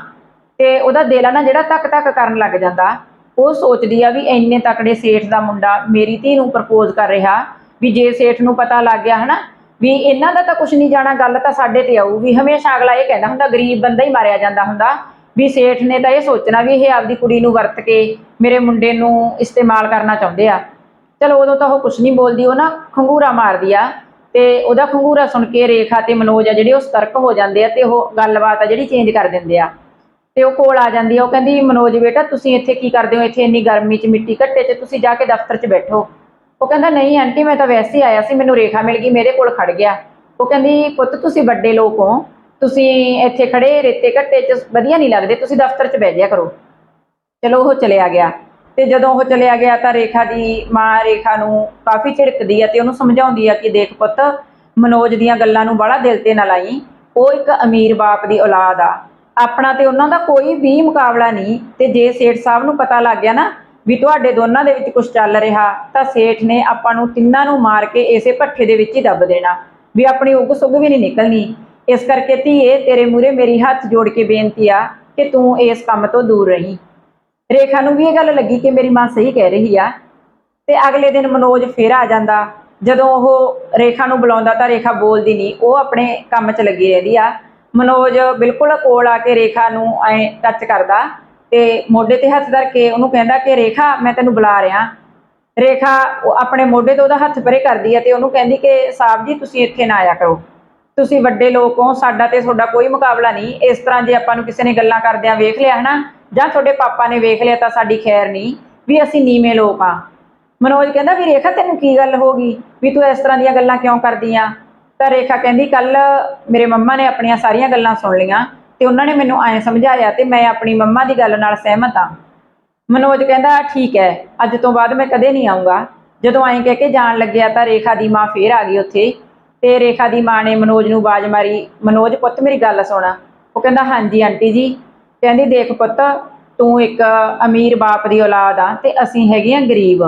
ਤੇ ਉਹਦਾ ਦਿਲ ਆ ਨਾ ਜਿਹੜਾ ਧੱਕ ਧੱਕ ਕਰਨ ਲੱਗ ਜਾਂਦਾ। ਉਹ ਸੋਚਦੀ ਆ ਵੀ ਇੰਨੇ ਤਕੜੇ ਸੇਠ ਦਾ ਮੁੰਡਾ ਮੇਰੀ ਧੀ ਨੂੰ ਪ੍ਰਪੋਜ਼ ਕਰ ਰਿਹਾ, ਵੀ ਜੇ ਸੇਠ ਨੂੰ ਪਤਾ ਲੱਗ ਗਿਆ ਹਨਾ, ਵੀ ਇਹਨਾਂ ਦਾ ਤਾਂ ਕੁਝ ਨਹੀਂ ਜਾਣਾ, ਗੱਲ ਤਾਂ ਸਾਡੇ ਤੇ ਆਊ। ਵੀ ਹਮੇਸ਼ਾ ਅਗਲਾ ਇਹ ਕਹਿੰਦਾ ਹੁੰਦਾ, ਗਰੀਬ ਬੰਦਾ ਹੀ ਮਾਰਿਆ ਜਾਂਦਾ ਹੁੰਦਾ। ਵੀ ਸੇਠ ਨੇ ਤਾਂ ਇਹ ਸੋਚਣਾ ਵੀ ਇਹ ਆਪਦੀ ਕੁੜੀ ਨੂੰ ਵਰਤ ਕੇ ਮੇਰੇ ਮੁੰਡੇ ਨੂੰ ਇਸਤੇਮਾਲ ਕਰਨਾ ਚਾਹੁੰਦੇ ਆ। ਚਲੋ ਉਦੋਂ ਤਾਂ ਉਹ ਕੁਝ ਨਹੀਂ ਬੋਲਦੀ, ਉਹ ਨਾ ਖੰਗੂਰਾ ਮਾਰਦੀ ਆ। ਤੇ ਉਹਦਾ ਖੰਗੂਰਾ ਸੁਣ ਕੇ ਰੇਖਾ ਤੇ ਮਨੋਜ ਆ ਜਿਹੜੇ ਉਹ ਸਤਰਕ ਹੋ ਜਾਂਦੇ ਆ ਤੇ ਉਹ ਗੱਲਬਾਤ ਆ ਜਿਹੜੀ ਚੇਂਜ ਕਰ ਦਿੰਦੇ ਆ। ਤੇ ਉਹ ਕੋਲ ਆ ਜਾਂਦੀ ਆ, ਉਹ ਕਹਿੰਦੀ, ਮਨੋਜ ਬੇਟਾ, ਤੁਸੀਂ ਇੱਥੇ ਕੀ ਕਰਦੇ ਹੋ? ਇੱਥੇ ਇੰਨੀ ਗਰਮੀ 'ਚ ਮਿੱਟੀ ਘੱਟੇ 'ਚ, ਤੁਸੀਂ ਜਾ ਕੇ ਦਫ਼ਤਰ 'ਚ ਬੈਠੋ। ਉਹ ਕਹਿੰਦਾ, ਨਹੀਂ ਆਂਟੀ, ਮੈਂ ਤਾਂ ਵੈਸੇ ਹੀ ਆਇਆ ਸੀ, ਮੈਨੂੰ ਰੇਖਾ ਮਿਲ ਗਈ, ਮੇਰੇ ਕੋਲ ਖੜ ਗਿਆ। ਉਹ ਕਹਿੰਦੀ, ਪੁੱਤ, ਤੁਸੀਂ ਵੱਡੇ ਲੋਕ ਹੋ, ਤੁਸੀਂ ਇੱਥੇ ਖੜੇ ਰੇਤੇ ਘੱਟੇ 'ਚ, ਵਧੀਆ ਨਹੀਂ ਲੱਗਦੇ, ਤੁਸੀਂ ਦਫ਼ਤਰ 'ਚ ਬਹਿ ਜਾਇਆ ਕਰੋ। ਚਲੋ, ਉਹ ਚਲਿਆ ਗਿਆ। ਤੇ ਜਦੋਂ ਉਹ ਚਲਿਆ ਗਿਆ, ਤਾਂ ਰੇਖਾ ਦੀ ਮਾਂ ਰੇਖਾ ਨੂੰ ਕਾਫੀ ਝਿੜਕਦੀ ਆ ਤੇ ਉਹਨੂੰ ਸਮਝਾਉਂਦੀ ਆ ਕਿ ਦੇਖ ਪੁੱਤ, ਮਨੋਜ ਦੀਆਂ ਗੱਲਾਂ ਨੂੰ ਬੜਾ ਦਿਲ ਤੇ ਨਾ ਲਾਈ, ਉਹ ਇੱਕ ਅਮੀਰ ਬਾਪ ਦੀ ਔਲਾਦ ਆ। ਆਪਣਾ ਤੇ ਉਹਨਾਂ ਦਾ ਕੋਈ ਵੀ ਮੁਕਾਬਲਾ ਨਹੀਂ। ਤੇ ਜੇ ਸੇਠ ਸਾਹਿਬ ਨੂੰ ਪਤਾ ਲੱਗ ਗਿਆ ਨਾ ਵੀ ਤੁਹਾਡੇ ਦੋਨਾਂ ਦੇ ਵਿੱਚ ਕੁਝ ਚੱਲ ਰਿਹਾ, ਤਾਂ ਸੇਠ ਨੇ ਆਪਾਂ ਨੂੰ ਤਿੰਨਾਂ ਨੂੰ ਮਾਰ ਕੇ ਇਸੇ ਭੱਠੇ ਦੇ ਵਿੱਚ ਹੀ ਦੱਬ ਦੇਣਾ, ਵੀ ਆਪਣੀ ਉਗ ਸੁਗ ਵੀ ਨਹੀਂ ਨਿਕਲਣੀ। ਇਸ ਕਰਕੇ ਧੀਏ, ਤੇਰੇ ਮੂਰੇ ਮੇਰੀ ਹੱਥ ਜੋੜ ਕੇ ਬੇਨਤੀ ਆ ਕਿ ਤੂੰ ਇਸ ਕੰਮ ਤੋਂ ਦੂਰ ਰਹੀਂ। ਰੇਖਾ ਨੂੰ ਵੀ ਇਹ ਗੱਲ ਲੱਗੀ ਕਿ ਮੇਰੀ ਮਾਂ ਸਹੀ ਕਹਿ ਰਹੀ ਆ। ਤੇ ਅਗਲੇ ਦਿਨ ਮਨੋਜ ਫੇਰ ਆ ਜਾਂਦਾ। ਜਦੋਂ ਉਹ ਰੇਖਾ ਨੂੰ ਬੁਲਾਉਂਦਾ ਤਾਂ ਰੇਖਾ ਬੋਲਦੀ ਨਹੀਂ, ਉਹ ਆਪਣੇ ਕੰਮ 'ਚ ਲੱਗੀ ਰਹਿੰਦੀ ਆ। ਮਨੋਜ ਬਿਲਕੁਲ ਕੋਲ ਆ ਕੇ ਰੇਖਾ ਨੂੰ ਐ ਟੱਚ ਕਰਦਾ ਤੇ ਮੋਢੇ ਤੇ ਹੱਥ ਧਰ ਕੇ ਉਹਨੂੰ ਕਹਿੰਦਾ ਕਿ, ਰੇਖਾ, ਮੈਂ ਤੈਨੂੰ ਬੁਲਾ ਰਿਹਾ। ਰੇਖਾ ਆਪਣੇ ਮੋਢੇ ਤੋਂ ਉਹਦਾ ਹੱਥ ਪਰੇ ਕਰਦੀ ਹੈ ਤੇ ਉਹਨੂੰ ਕਹਿੰਦੀ ਕਿ ਸਾਹਿਬ ਜੀ, ਤੁਸੀਂ ਇੱਥੇ ਨਾ ਆਇਆ ਕਰੋ। ਤੁਸੀਂ ਵੱਡੇ ਲੋਕ ਹੋ, ਸਾਡਾ ਤੇ ਤੁਹਾਡਾ ਕੋਈ ਮੁਕਾਬਲਾ ਨਹੀਂ। ਇਸ ਤਰ੍ਹਾਂ ਜੇ ਆਪਾਂ ਨੂੰ ਕਿਸੇ ਨੇ ਗੱਲਾਂ ਕਰਦਿਆਂ ਵੇਖ ਲਿਆ, ਹਨਾ, ਜਾਂ ਤੁਹਾਡੇ ਪਾਪਾ ਨੇ ਵੇਖ ਲਿਆ ਤਾਂ ਸਾਡੀ ਖੈਰ ਨਹੀਂ, ਵੀ ਅਸੀਂ ਨੀਵੇਂ ਲੋਕ ਆ। ਮਨੋਜ ਕਹਿੰਦਾ, ਵੀ ਰੇਖਾ, ਤੈਨੂੰ ਕੀ ਗੱਲ ਹੋ ਗਈ? ਵੀ ਤੂੰ ਇਸ ਤਰ੍ਹਾਂ ਦੀਆਂ ਗੱਲਾਂ ਕਿਉਂ ਕਰਦੀ ਆ? ਤਾਂ ਰੇਖਾ ਕਹਿੰਦੀ ਕੱਲ ਮੇਰੇ ਮੰਮਾ ਨੇ ਆਪਣੀਆਂ ਸਾਰੀਆਂ ਗੱਲਾਂ ਸੁਣ ਲਈਆਂ ਤੇ ਉਹਨਾਂ ਨੇ ਮੈਨੂੰ ਐਂ ਸਮਝਾਇਆ ਤੇ ਮੈਂ ਆਪਣੀ ਮੰਮਾ ਦੀ ਗੱਲ ਨਾਲ ਸਹਿਮਤ ਆ ਮਨੋਜ ਕਹਿੰਦਾ ਠੀਕ ਹੈ, ਅੱਜ ਤੋਂ ਬਾਅਦ ਮੈਂ ਕਦੇ ਨਹੀਂ ਆਉਂਗਾ ਜਦੋਂ ਐਂ ਕਹਿ ਕੇ ਜਾਣ ਲੱਗਿਆ ਤਾਂ ਰੇਖਾ ਦੀ ਮਾਂ ਫੇਰ ਆ ਗਈ ਉੱਥੇ ਤੇ ਰੇਖਾ ਦੀ ਮਾਂ ਨੇ ਮਨੋਜ ਨੂੰ ਆਵਾਜ਼ ਮਾਰੀ, ਮਨੋਜ, ਪੁੱਤ, ਮੇਰੀ ਗੱਲ ਸੁਣ। ਉਹ ਕਹਿੰਦਾ, ਹਾਂਜੀ, ਆਂਟੀ ਜੀ। ਕਹਿੰਦੀ, ਦੇਖ ਪੁੱਤ, ਤੂੰ ਇੱਕ ਅਮੀਰ ਬਾਪ ਦੀ ਔਲਾਦ ਆ ਤੇ ਅਸੀਂ ਹੈਗੇ ਆ ਗਰੀਬ।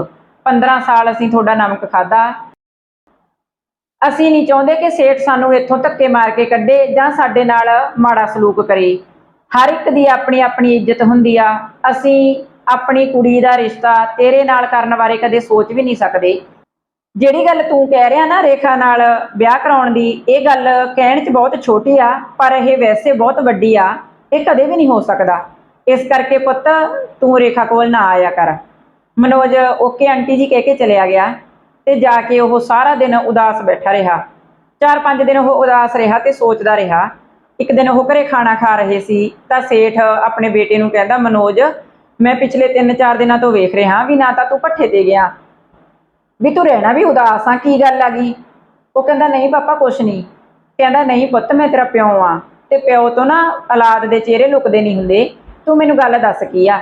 15 ਸਾਲ ਅਸੀਂ ਤੁਹਾਡਾ ਨਮਕ ਖਾਦਾ ਅਸੀਂ ਨਹੀਂ ਚਾਹੁੰਦੇ ਕਿ ਸੇਠ ਸਾਨੂੰ ਇੱਥੋਂ ਧੱਕੇ ਮਾਰ ਕੇ ਕੱਢੇ ਜਾਂ ਸਾਡੇ ਨਾਲ ਮਾੜਾ ਸਲੂਕ ਕਰੇ। ਹਰ ਇੱਕ ਦੀ ਆਪਣੀ ਆਪਣੀ ਇੱਜ਼ਤ ਹੁੰਦੀ ਆ। ਅਸੀਂ ਆਪਣੀ ਕੁੜੀ ਦਾ ਰਿਸ਼ਤਾ ਤੇਰੇ ਨਾਲ ਕਰਨ ਬਾਰੇ ਕਦੇ ਸੋਚ ਵੀ ਨਹੀਂ ਸਕਦੇ। ਜਿਹੜੀ ਗੱਲ ਤੂੰ ਕਹਿ ਰਿਹਾ ਨਾ ਰੇਖਾ ਨਾਲ ਵਿਆਹ ਕਰਾਉਣ ਦੀ, ਇਹ ਗੱਲ ਕਹਿਣ 'ਚ ਬਹੁਤ ਛੋਟੀ ਆ, ਪਰ ਇਹ ਵੈਸੇ ਬਹੁਤ ਵੱਡੀ ਆ। ਇਹ ਕਦੇ ਵੀ ਨਹੀਂ ਹੋ ਸਕਦਾ। ਇਸ ਕਰਕੇ ਪੁੱਤ ਤੂੰ ਰੇਖਾ ਕੋਲ ਨਾ ਆਇਆ ਕਰ। ਮਨੋਜ, ਓਕੇ ਆਂਟੀ ਜੀ ਕਹਿ ਕੇ ਚਲਿਆ ਗਿਆ। ਤੇ ਜਾ ਕੇ ਉਹ ਸਾਰਾ ਦਿਨ ਉਦਾਸ ਬੈਠਾ ਰਿਹਾ। ਚਾਰ ਪੰਜ ਦਿਨ ਉਹ ਉਦਾਸ ਰਿਹਾ ਤੇ ਸੋਚਦਾ ਰਿਹਾ, ਇੱਕ ਦਿਨ ਉਹ ਘਰੇ ਖਾਣਾ ਖਾ ਰਹੇ ਸੀ ਤਾਂ ਸੇਠ ਆਪਣੇ ਬੇਟੇ ਨੂੰ ਕਹਿੰਦਾ, ਮਨੋਜ, ਮੈਂ ਪਿਛਲੇ 3-4 ਦਿਨਾਂ ਤੋਂ ਵੇਖ ਰਿਹਾ ਵੀ ਨਾ ਤਾਂ ਤੂੰ ਪੱਠੇ ਤੇ ਗਿਆ, ਵੀ ਤੂੰ ਰਹਿਣਾ ਵੀ ਉਦਾਸ ਆ, ਕੀ ਗੱਲ ਆ ਗਈ? ਉਹ ਕਹਿੰਦਾ, ਨਹੀਂ ਪਾਪਾ, ਕੁਛ ਨਹੀਂ। ਕਹਿੰਦਾ, ਨਹੀਂ ਪੁੱਤ, ਮੈਂ ਤੇਰਾ ਪਿਓ ਆ ਤੇ ਪਿਓ ਤੋਂ ਨਾ ਔਲਾਦ ਦੇ ਚਿਹਰੇ ਲੁਕਦੇ ਨਹੀਂ ਹੁੰਦੇ, ਤੂੰ ਮੈਨੂੰ ਗੱਲ ਦੱਸ ਕੀ ਆ?